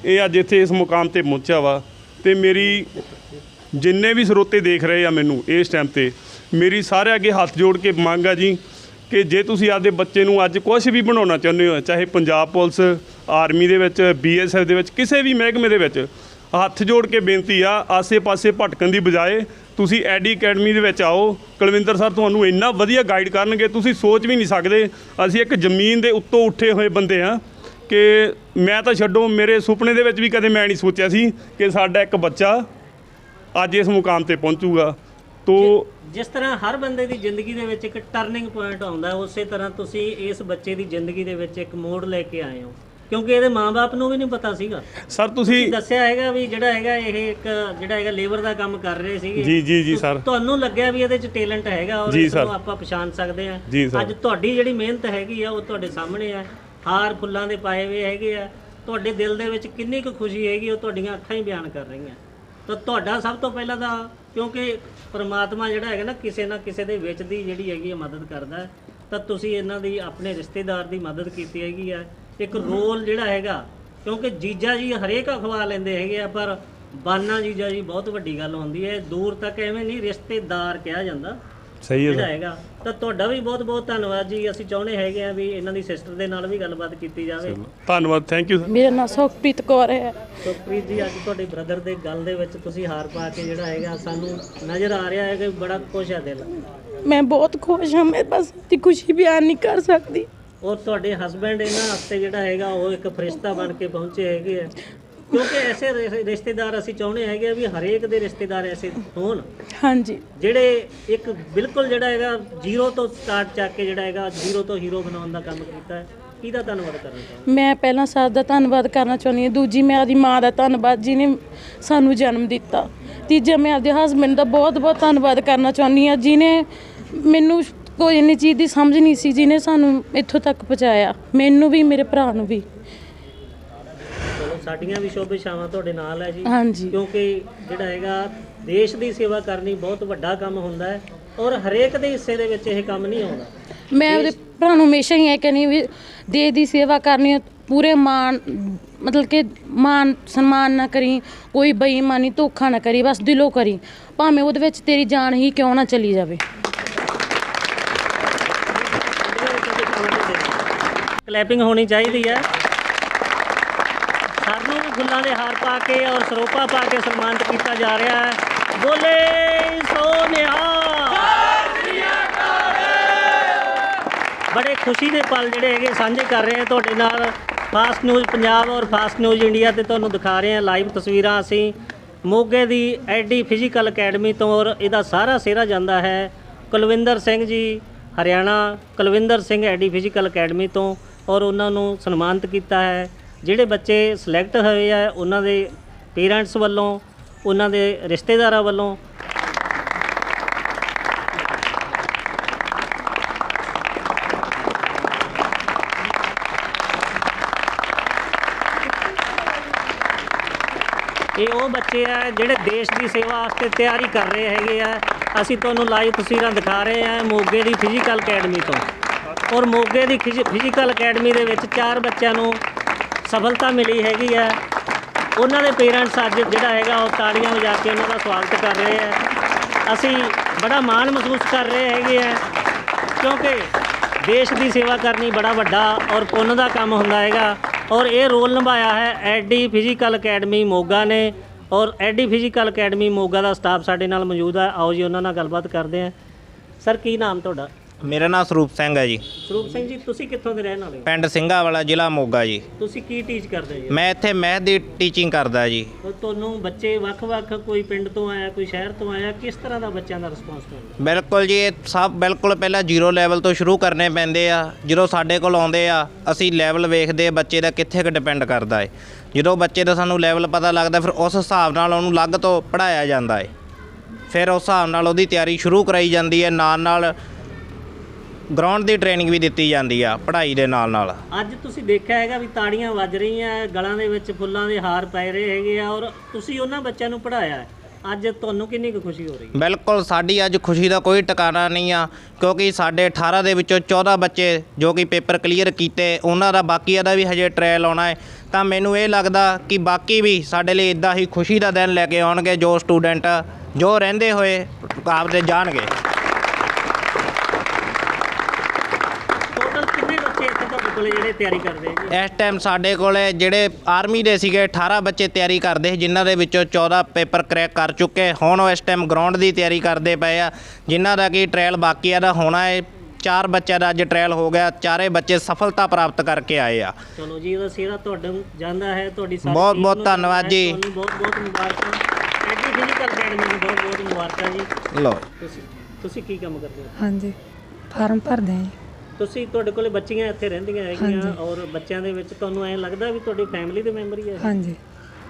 ਇਹ ਅੱਜ ਇੱਥੇ ਇਸ ਮੁਕਾਮ ਤੇ ਪਹੁੰਚਿਆ ਵਾ ਤੇ ਮੇਰੀ ਜਿੰਨੇ ਵੀ ਸਰੋਤੇ ਦੇਖ ਰਹੇ ਆ ਮੈਨੂੰ ਇਸ ਟਾਈਮ ਤੇ, ਮੇਰੀ ਸਾਰੇ ਅੱਗੇ ਹੱਥ ਜੋੜ ਕੇ ਮੰਗ ਆ ਜੀ ਕਿ ਜੇ ਤੁਸੀਂ ਆਪਦੇ ਬੱਚੇ ਨੂੰ ਅੱਜ ਕੁਝ ਵੀ ਬਣਾਉਣਾ ਚਾਹੁੰਦੇ ਹੋ, ਚਾਹੇ ਪੰਜਾਬ ਪੁਲਿਸ, ਆਰਮੀ ਦੇ ਵਿੱਚ ਬੀਐਸਐਫ ਦੇ ਵਿੱਚ, ਕਿਸੇ ਵੀ ਮਹਿਕਮੇ ਦੇ ਵਿੱਚ ਹੱਥ ਜੋੜ ਕੇ ਬੇਨਤੀ ਆ, ਆਸੇ-ਪਾਸੇ ਭਟਕਣ ਦੀ ਬਜਾਏ ਤੁਸੀਂ ਐਡੀ ਅਕੈਡਮੀ ਦੇ ਵਿੱਚ ਆਓ। ਕੁਲਵਿੰਦਰ ਸਰ ਤੁਹਾਨੂੰ ਇੰਨਾ ਵਧੀਆ ਗਾਈਡ ਕਰਨਗੇ, ਤੁਸੀਂ ਸੋਚ ਵੀ ਨਹੀਂ ਸਕਦੇ। ਅਸੀਂ ਇੱਕ ਜ਼ਮੀਨ ਦੇ ਉੱਤੋਂ ਉੱਠੇ ਹੋਏ ਬੰਦੇ ਆ ਕਿ ਮੈਂ ਤਾਂ ਛੱਡੋ, ਮੇਰੇ ਸੁਪਨੇ ਦੇ ਵਿੱਚ ਵੀ ਕਦੇ ਮੈਂ ਨਹੀਂ ਸੋਚਿਆ ਸੀ ਕਿ ਸਾਡਾ ਇੱਕ ਬੱਚਾ ਅੱਜ ਇਸ ਮੁਕਾਮ ਤੇ ਪਹੁੰਚੂਗਾ। ਤੋ ਜਿਸ ਤਰ੍ਹਾਂ ਹਰ ਬੰਦੇ ਦੀ ਜ਼ਿੰਦਗੀ ਦੇ ਵਿੱਚ ਇੱਕ ਟਰਨਿੰਗ ਪੁਆਇੰਟ ਆਉਂਦਾ, ਉਸੇ ਤਰ੍ਹਾਂ ਤੁਸੀਂ ਇਸ ਬੱਚੇ ਦੀ ਜ਼ਿੰਦਗੀ ਦੇ ਵਿੱਚ ਇੱਕ ਮੋੜ ਲੈ ਕੇ ਆਏ ਹੋ। ਕਿਉਂਕਿ ਇਹਦੇ ਮਾਪੇ ਨੂੰ ਵੀ ਨਹੀਂ ਪਤਾ ਸੀਗਾ। ਸਰ ਤੁਸੀਂ ਦੱਸਿਆ ਹੈਗਾ ਵੀ ਜਿਹੜਾ ਹੈਗਾ ਇਹ ਇੱਕ ਜਿਹੜਾ ਹੈਗਾ ਲੇਬਰ ਦਾ ਕੰਮ ਕਰ ਰਹੇ ਸੀਗੇ। ਜੀ, ਜੀ, ਜੀ, ਸਰ। ਤੁਹਾਨੂੰ ਲੱਗਿਆ ਵੀ ਇਹਦੇ 'ਚ ਟੈਲੈਂਟ ਹੈਗਾ ਔਰ ਇਸ ਨੂੰ। ਆਪਾਂ ਪਛਾਣ ਸਕਦੇ ਸਰ। ਅੱਜ ਤੁਹਾਡੀ ਜਿਹੜੀ ਮਿਹਨਤ ਹੈਗੀ ਆ ਉਹ ਤੁਹਾਡੇ ਸਾਹਮਣੇ ਆ। ਹਾਰ ਫੁੱਲਾਂ ਦੇ ਪਾਏ ਹੋਏ ਹੈਗੇ ਆ। ਤੁਹਾਡੇ ਦਿਲ ਦੇ ਵਿੱਚ ਕਿੰਨੀ ਕੁ ਖੁਸ਼ੀ ਹੈਗੀ ਉਹ ਤੁਹਾਡੀਆਂ ਅੱਖਾਂ ਹੀ ਬਿਆਨ ਕਰ ਰਹੀਆਂ। ਤਾਂ ਤੁਹਾਡਾ ਸਭ ਤੋਂ ਪਹਿਲਾਂ ਤਾਂ ਕਿਉਂਕਿ ਪ੍ਰਮਾਤਮਾ ਜਿਹੜਾ ਹੈਗਾ ਨਾ ਕਿਸੇ ਨਾ ਕਿਸੇ ਦੇ ਵਿੱਚ ਦੀ ਜਿਹੜੀ ਹੈਗੀ ਆ ਮਦਦ ਕਰਦਾ ਤਾਂ ਤੁਸੀਂ ਇਹਨਾਂ ਦੀ ਆਪਣੇ ਰਿਸ਼ਤੇਦਾਰ ਦੀ ਮਦਦ ਕੀਤੀ ਹੈਗੀ ਆ। ਇੱਕ ਰੋਲ ਜਿਹੜਾ ਹੈਗਾ ਕਿਉਂਕਿ ਜੀਜਾ ਜੀ ਹਰੇਕ ਅਖਵਾ ਲੈਂਦੇ ਹੈਗੇ ਆ ਪਰ ਬਾਨਾ ਜੀਜਾ ਜੀ ਬਹੁਤ ਵੱਡੀ ਗੱਲ ਹੁੰਦੀ ਹੈ ਦੂਰ ਤੱਕ ਐਵੇਂ ਨਹੀਂ ਰਿਸ਼ਤੇਦਾਰ ਕਿਹਾ ਜਾਂਦਾ। ਸਹੀ ਹੈ ਹੈਗਾ ਤਾਂ ਤੁਹਾਡਾ ਵੀ ਬਹੁਤ ਬਹੁਤ ਧੰਨਵਾਦ ਜੀ ਅਸੀਂ ਚਾਹੁੰਦੇ ਹੈਗੇ ਆ ਵੀ ਇਹਨਾਂ ਦੀ ਸਿਸਟਰ ਦੇ ਨਾਲ ਵੀ ਗੱਲਬਾਤ ਕੀਤੀ ਜਾਵੇ। ਧੰਨਵਾਦ ਥੈਂਕ ਯੂ ਸਰ ਮੇਰਾ ਨਾਮ ਸੁਖਪ੍ਰੀਤ ਕੌਰ ਹੈ। ਸੁਖਪ੍ਰੀਤ ਜੀ ਅੱਜ ਤੁਹਾਡੇ ਬ੍ਰਦਰ ਦੇ ਗੱਲ ਦੇ ਵਿੱਚ ਤੁਸੀਂ ਹਾਰ ਪਾ ਕੇ ਜਿਹੜਾ ਹੈਗਾ ਸਾਨੂੰ ਨਜ਼ਰ ਆ ਰਿਹਾ ਹੈ ਕਿ ਬੜਾ ਖੁਸ਼ ਹੈ ਦਿਲ। ਮੈਂ ਬਹੁਤ ਖੁਸ਼ ਹਾਂ ਮੈਂ ਬਸ ਦੀ ਖੁਸ਼ੀ ਬਿਆਨ ਨਹੀਂ ਕਰ ਸਕਦੀ। ਔਰ ਤੁਹਾਡੇ ਹਸਬੰਡ ਇਹਨਾਂ ਵਾਸਤੇ ਜਿਹੜਾ ਹੈਗਾ ਉਹ ਇੱਕ ਫਰਿਸ਼ਤਾ ਬਣ ਕੇ ਪਹੁੰਚੇ ਹੈਗੇ ਆ। ਕਿਉਂਕਿ ਐਸੇ ਰਿ- ਰਿਸ਼ਤੇਦਾਰ ਅਸੀਂ ਚਾਹੁੰਦੇ ਹੈਗੇ ਆ ਵੀ ਹਰੇਕ ਦੇ ਰਿਸ਼ਤੇਦਾਰ ਐਸੇ ਹੋਣ। ਹਾਂਜੀ। ਜਿਹੜੇ ਇੱਕ ਬਿਲਕੁਲ ਜਿਹੜਾ ਹੈਗਾ ਜ਼ੀਰੋ ਤੋਂ ਸਟਾਰਟ ਚੱਕ ਕੇ ਜਿਹੜਾ ਹੈਗਾ ਜ਼ੀਰੋ ਤੋਂ ਹੀਰੋ ਬਣਾਉਣ ਦਾ ਕੰਮ ਕੀਤਾ ਹੈ। ਕਿਹਦਾ ਧੰਨਵਾਦ ਕਰਨਾ ਚਾਹੁੰਦੇ ਮੈਂ ਪਹਿਲਾਂ ਸਭ ਦਾ ਧੰਨਵਾਦ ਕਰਨਾ ਚਾਹੁੰਦੀ ਹਾਂ। ਦੂਜੀ ਮੈਂ ਆਪਦੀ ਮਾਂ ਦਾ ਧੰਨਵਾਦ ਜਿਹਨੇ ਸਾਨੂੰ ਜਨਮ ਦਿੱਤਾ। ਤੀਜਾ ਮੈਂ ਆਪਦੇ ਹਸਬੰਡ ਦਾ ਬਹੁਤ ਬਹੁਤ ਧੰਨਵਾਦ ਕਰਨਾ ਚਾਹੁੰਦੀ ਹਾਂ ਜਿਨੇ ਮੈਨੂੰ ਕੋਈ ਇੰਨੀ ਚੀਜ਼ ਦੀ ਸਮਝ ਨਹੀਂ ਸੀ ਜਿਹਨੇ ਸਾਨੂੰ ਇੱਥੋਂ ਤੱਕ ਪਹੁੰਚਾਇਆ। ਮੈਨੂੰ ਵੀ ਮੇਰੇ ਭਰਾ ਨੂੰ ਵੀ। ਚਲੋ ਸਾਡੀਆਂ ਵੀ ਸ਼ੁਭ ਇਛਾਵਾਂ ਤੁਹਾਡੇ ਨਾਲ ਹੈ ਜੀ। ਹਾਂਜੀ। ਕਿਉਂਕਿ ਜਿਹੜਾ ਹੈਗਾ ਦੇਸ਼ ਦੀ ਸੇਵਾ ਕਰਨੀ ਬਹੁਤ ਵੱਡਾ ਕੰਮ ਹੁੰਦਾ ਹੈ ਔਰ ਹਰੇਕ ਦੇ ਹਿੱਸੇ ਦੇ ਵਿੱਚ ਇਹ ਕੰਮ ਨਹੀਂ ਆਉਂਦਾ। ਮੈਂ ਆਪਦੇ ਭਰਾ ਨੂੰ ਹਮੇਸ਼ਾ ਹੀ ਇਹ ਕਹਿੰਦੀ ਵੀ ਦੇਸ਼ ਦੀ ਸੇਵਾ ਕਰਨੀ ਹੈ, ਪੂਰੇ ਮਾਣ ਮਤਲਬ ਕਿ ਮਾਨ ਸਨਮਾਨ ਨਾ ਕਰੀ ਕੋਈ ਬੇਈਮਾਨੀ ਧੋਖਾ ਨਾ ਕਰੀ ਬਸ ਦਿਲੋਂ ਕਰੀ। ਭਾਵੇਂ ਉਹਦੇ ਵਿੱਚ ਤੇਰੀ ਜਾਨ ਹੀ ਕਿਉਂ ਨਾ ਚਲੀ ਜਾਵੇ। ਕਲੈਪਿੰਗ ਹੋਣੀ ਚਾਹੀਦੀ ਹੈ। ਸਰ ਨੂੰ ਵੀ ਫੁੱਲਾਂ ਦੇ ਹਾਰ ਪਾ ਕੇ ਔਰ ਸਰੋਪਾ ਪਾ ਕੇ ਸਨਮਾਨਿਤ ਕੀਤਾ ਜਾ ਰਿਹਾ ਹੈ। ਬੋਲੇ ਸੋ ਨਿਹਾਲ। ਬੜੇ ਖੁਸ਼ੀ ਦੇ ਪਲ ਜਿਹੜੇ ਹੈਗੇ ਸਾਂਝੇ ਕਰ ਰਹੇ ਹਾਂ ਤੁਹਾਡੇ ਨਾਲ। ਫਾਸਟ ਨਿਊਜ਼ ਪੰਜਾਬ ਔਰ ਫਾਸਟ ਨਿਊਜ਼ ਇੰਡੀਆ ਤੇ ਤੁਹਾਨੂੰ ਦਿਖਾ ਰਹੇ ਹਾਂ ਲਾਈਵ ਤਸਵੀਰਾਂ ਅਸੀਂ। ਮੋਗੇ ਦੀ ਐਡੀ ਫਿਜ਼ੀਕਲ ਅਕੈਡਮੀ ਤੋਂ ਔਰ ਇਹਦਾ ਸਾਰਾ ਸਿਹਰਾ ਜਾਂਦਾ ਹੈ। ਕੁਲਵਿੰਦਰ ਸਿੰਘ ਜੀ, ਹਰਿਆਣਾ। ਕੁਲਵਿੰਦਰ ਸਿੰਘ ਐਡੀ ਫਿਜ਼ੀਕਲ ਅਕੈਡਮੀ ਤੋਂ। ਔਰ ਉਹਨਾਂ ਨੂੰ ਸਨਮਾਨਿਤ ਕੀਤਾ ਹੈ। ਜਿਹੜੇ ਬੱਚੇ ਸਿਲੈਕਟ ਹੋਏ ਆ, ਉਹਨਾਂ ਦੇ ਪੇਰੈਂਟਸ ਵੱਲੋਂ, ਉਹਨਾਂ ਦੇ ਰਿਸ਼ਤੇਦਾਰਾਂ ਵੱਲੋਂ। ਇਹ ਉਹ ਬੱਚੇ ਆ ਜਿਹੜੇ ਦੇਸ਼ ਦੀ ਸੇਵਾ ਵਾਸਤੇ ਤਿਆਰੀ ਕਰ ਰਹੇ ਹੈਗੇ ਆ। ਅਸੀਂ ਤੁਹਾਨੂੰ ਲਾਈਵ ਤਸਵੀਰਾਂ ਦਿਖਾ ਰਹੇ ਆ ਮੋਗੇ ਦੀ ਫਿਜ਼ੀਕਲ ਅਕੈਡਮੀ ਤੋਂ। ਔਰ ਮੋਗੇ ਦੀ ਫਿਜ਼ੀਕਲ ਅਕੈਡਮੀ ਦੇ ਵਿੱਚ ਚਾਰ ਬੱਚਿਆਂ ਨੂੰ ਸਫਲਤਾ ਮਿਲੀ ਹੈਗੀ ਆ ਉਹਨਾਂ ਦੇ ਪੇਰੈਂਟਸ ਅੱਜ ਜਿਹੜਾ ਹੈਗਾ ਉਹ ਤਾੜੀਆਂ ਵਜਾ ਕੇ ਉਹਨਾਂ ਦਾ ਸਵਾਗਤ ਕਰ ਰਹੇ ਆ ਅਸੀਂ ਬੜਾ ਮਾਣ ਮਹਿਸੂਸ ਕਰ ਰਹੇ ਹੈਗੇ ਆ ਕਿਉਂਕਿ ਦੇਸ਼ ਦੀ ਸੇਵਾ ਕਰਨੀ ਬੜਾ ਵੱਡਾ ਔਰ ਪੁੰਨ ਦਾ ਕੰਮ ਹੁੰਦਾ ਹੈਗਾ। ਔਰ ਇਹ ਰੋਲ ਨਿਭਾਇਆ ਹੈ ਐਡੀ ਫਿਜ਼ੀਕਲ ਅਕੈਡਮੀ ਮੋਗਾ ਨੇ। ਔਰ ਐਡੀ ਫਿਜ਼ੀਕਲ ਅਕੈਡਮੀ ਮੋਗਾ ਦਾ ਸਟਾਫ ਸਾਡੇ ਨਾਲ ਮੌਜੂਦ ਹੈ। ਆਓ ਜੀ, ਉਹਨਾਂ ਨਾਲ ਗੱਲਬਾਤ ਕਰਦੇ ਹਾਂ। ਸਰ, ਕੀ ਨਾਮ ਤੁਹਾਡਾ? ਮੇਰਾ ਨਾਮ ਸਰੂਪ ਸਿੰਘ ਹੈ ਜੀ। ਸਰੂਪ ਸਿੰਘ ਜੀ ਤੁਸੀਂ ਕਿੱਥੋਂ ਦੇ ਰਹਿਣ ਵਾਲੇ ਹੋ? ਪਿੰਡ ਸਿੰਘਾ ਵਾਲਾ ਜ਼ਿਲ੍ਹਾ ਮੋਗਾ ਜੀ। ਤੁਸੀਂ ਕੀ ਟੀਚ ਕਰਦੇ ਜੀ? ਮੈਂ ਇੱਥੇ ਮੈਥ ਦੀ ਟੀਚਿੰਗ ਕਰਦਾ ਜੀ। ਤੁਹਾਨੂੰ ਬੱਚੇ ਵੱਖ-ਵੱਖ ਕੋਈ ਪਿੰਡ ਤੋਂ ਆਇਆ ਕੋਈ ਸ਼ਹਿਰ ਤੋਂ ਆਇਆ ਕਿਸ ਤਰ੍ਹਾਂ ਦਾ ਬੱਚਿਆਂ ਦਾ ਰਿਸਪੌਂਸ ਮਿਲਦਾ ਬਿਲਕੁਲ ਜੀ ਇਹ ਸਭ ਬਿਲਕੁਲ ਪਹਿਲਾਂ ਜ਼ੀਰੋ ਲੈਵਲ ਤੋਂ ਸ਼ੁਰੂ ਕਰਨੇ ਪੈਂਦੇ ਆ। ਜਦੋਂ ਸਾਡੇ ਕੋਲ ਆਉਂਦੇ ਆ ਅਸੀਂ ਲੈਵਲ ਵੇਖਦੇ ਆ ਬੱਚੇ ਦਾ ਕਿੱਥੇ ਕੁ ਡਿਪੈਂਡ ਕਰਦਾ ਹੈ ਜਦੋਂ ਬੱਚੇ ਦਾ ਸਾਨੂੰ ਲੈਵਲ ਪਤਾ ਲੱਗਦਾ ਫਿਰ ਉਸ ਹਿਸਾਬ ਨਾਲ ਉਹਨੂੰ ਅਲੱਗ ਤੋਂ ਪੜਾਇਆ ਜਾਂਦਾ ਹੈ ਫਿਰ ਉਸ ਹਿਸਾਬ ਨਾਲ ਉਹਦੀ ਤਿਆਰੀ ਸ਼ੁਰੂ ਕਰਾਈ ਜਾਂਦੀ ਹੈ ਨਾਲ ਨਾਲ ਗਰਾਊਂਡ ਦੀ ਟ੍ਰੇਨਿੰਗ ਵੀ ਦਿੱਤੀ ਜਾਂਦੀ ਆ ਪੜ੍ਹਾਈ ਦੇ ਨਾਲ ਨਾਲ। ਅੱਜ ਤੁਸੀਂ ਦੇਖਿਆ ਹੈਗਾ ਵੀ ਤਾੜੀਆਂ ਵੱਜ ਰਹੀਆਂ ਗਲਾਂ ਦੇ ਵਿੱਚ ਫੁੱਲਾਂ ਦੇ ਹਾਰ ਪੈ ਰਹੇ ਹੈਗੇ ਆ ਔਰ ਤੁਸੀਂ ਉਹਨਾਂ ਬੱਚਿਆਂ ਨੂੰ ਪੜਾਇਆ ਹੈ। ਅੱਜ ਤੁਹਾਨੂੰ ਕਿੰਨੀ ਕੁ ਖੁਸ਼ੀ ਹੋ ਰਹੀ ਹੈ? ਬਿਲਕੁਲ ਸਾਡੀ ਅੱਜ ਖੁਸ਼ੀ ਦਾ ਕੋਈ ਟਿਕਾਣਾ ਨਹੀਂ ਆ ਕਿਉਂਕਿ ਸਾਡੇ 18 ਦੇ ਵਿੱਚੋਂ 14 ਬੱਚੇ ਜੋ ਕਿ ਪੇਪਰ ਕਲੀਅਰ ਕੀਤੇ ਉਹਨਾਂ ਦਾ ਬਾਕੀਆਂ ਦਾ ਵੀ ਹਜੇ ਟ੍ਰਾਇਲ ਆਉਣਾ ਹੈ। ਤਾਂ ਮੈਨੂੰ ਇਹ ਲੱਗਦਾ ਕਿ ਬਾਕੀ ਵੀ ਸਾਡੇ ਲਈ ਇਦਾਂ ਹੀ ਖੁਸ਼ੀ ਦਾ ਦਿਨ ਲੈ ਕੇ ਆਉਣਗੇ ਜੋ ਸਟੂਡੈਂਟ ਜੋ ਰਹਿੰਦੇ ਹੋਏ ਆਪਦੇ ਜਾਣਗੇ ਟੋਟਲ ਕਿੰਨੇ ਬੱਚੇ ਇੱਥੇ ਤੁਹਾਡੇ ਕੋਲੇ ਜਿਹੜੇ ਤਿਆਰੀ ਕਰਦੇ ਆ ਜੀ? ਇਸ ਟਾਈਮ ਸਾਡੇ ਕੋਲੇ ਜਿਹੜੇ ਆਰਮੀ ਦੇ ਸੀਗੇ 18 ਬੱਚੇ ਤਿਆਰੀ ਕਰਦੇ ਸੀ ਜਿਨ੍ਹਾਂ ਦੇ ਵਿੱਚੋਂ 14 ਪੇਪਰ ਕਰੈਕ ਕਰ ਚੁੱਕੇ। ਹੁਣ ਉਹ ਇਸ ਟਾਈਮ ਗਰਾਊਂਡ ਦੀ ਤਿਆਰੀ ਕਰਦੇ ਪਏ ਆ ਜਿਨ੍ਹਾਂ ਦਾ ਕਿ ਟ੍ਰਾਇਲ ਬਾਕੀ ਆ ਦਾ ਹੋਣਾ ਹੈ ਚਾਰ ਬੱਚਿਆਂ ਦਾ ਅੱਜ ਟ੍ਰਾਇਲ ਹੋ ਗਿਆ ਚਾਰੇ ਬੱਚੇ ਸਫਲਤਾ ਪ੍ਰਾਪਤ ਕਰਕੇ ਆਏ ਆ। ਚਲੋ ਜੀ ਇਹਦਾ ਸਿਹਰਾ ਤੁਹਾਡਾ ਨੂੰ ਜਾਂਦਾ ਹੈ ਤੁਹਾਡੀ ਸਾਰੀ ਬਹੁਤ- team ਬਹੁਤ ਨੂੰ ਧੰਨਵਾਦ ਜੀ। ਤੁਹਾਨੂੰ ਬਹੁਤ ਬਹੁਤ ਮੁਬਾਰਕਾਂ। ਐਡੀ ਫਿਜ਼ੀਕਲ ਅਕੈਡਮੀ ਨੂੰ ਬਹੁਤ ਬਹੁਤ ਮੁਬਾਰਕਾਂ ਜੀ। ਲਓ। ਤੁਸੀਂ ਤੁਸੀਂ ਕੀ ਕੰਮ ਕਰਦੇ ਹੋ? ਹਾਂਜੀ ਫਾਰਮ ਭਰਦੇ ਆਂ ਜੀ। ਤੁਸੀਂ ਤੁਹਾਡੇ ਕੋਲੇ ਬੱਚੀਆਂ ਇੱਥੇ ਰਹਿੰਦੀਆਂ ਹੈਗੀਆਂ। ਔਰ ਬੱਚਿਆਂ ਦੇ ਵਿੱਚ ਤੁਹਾਨੂੰ ਐਂ ਲੱਗਦਾ ਵੀ ਤੁਹਾਡੀ ਫੈਮਿਲੀ ਦੇ ਮੈਂਬਰ ਹੀ ਹੈ ਹਾਂਜੀ।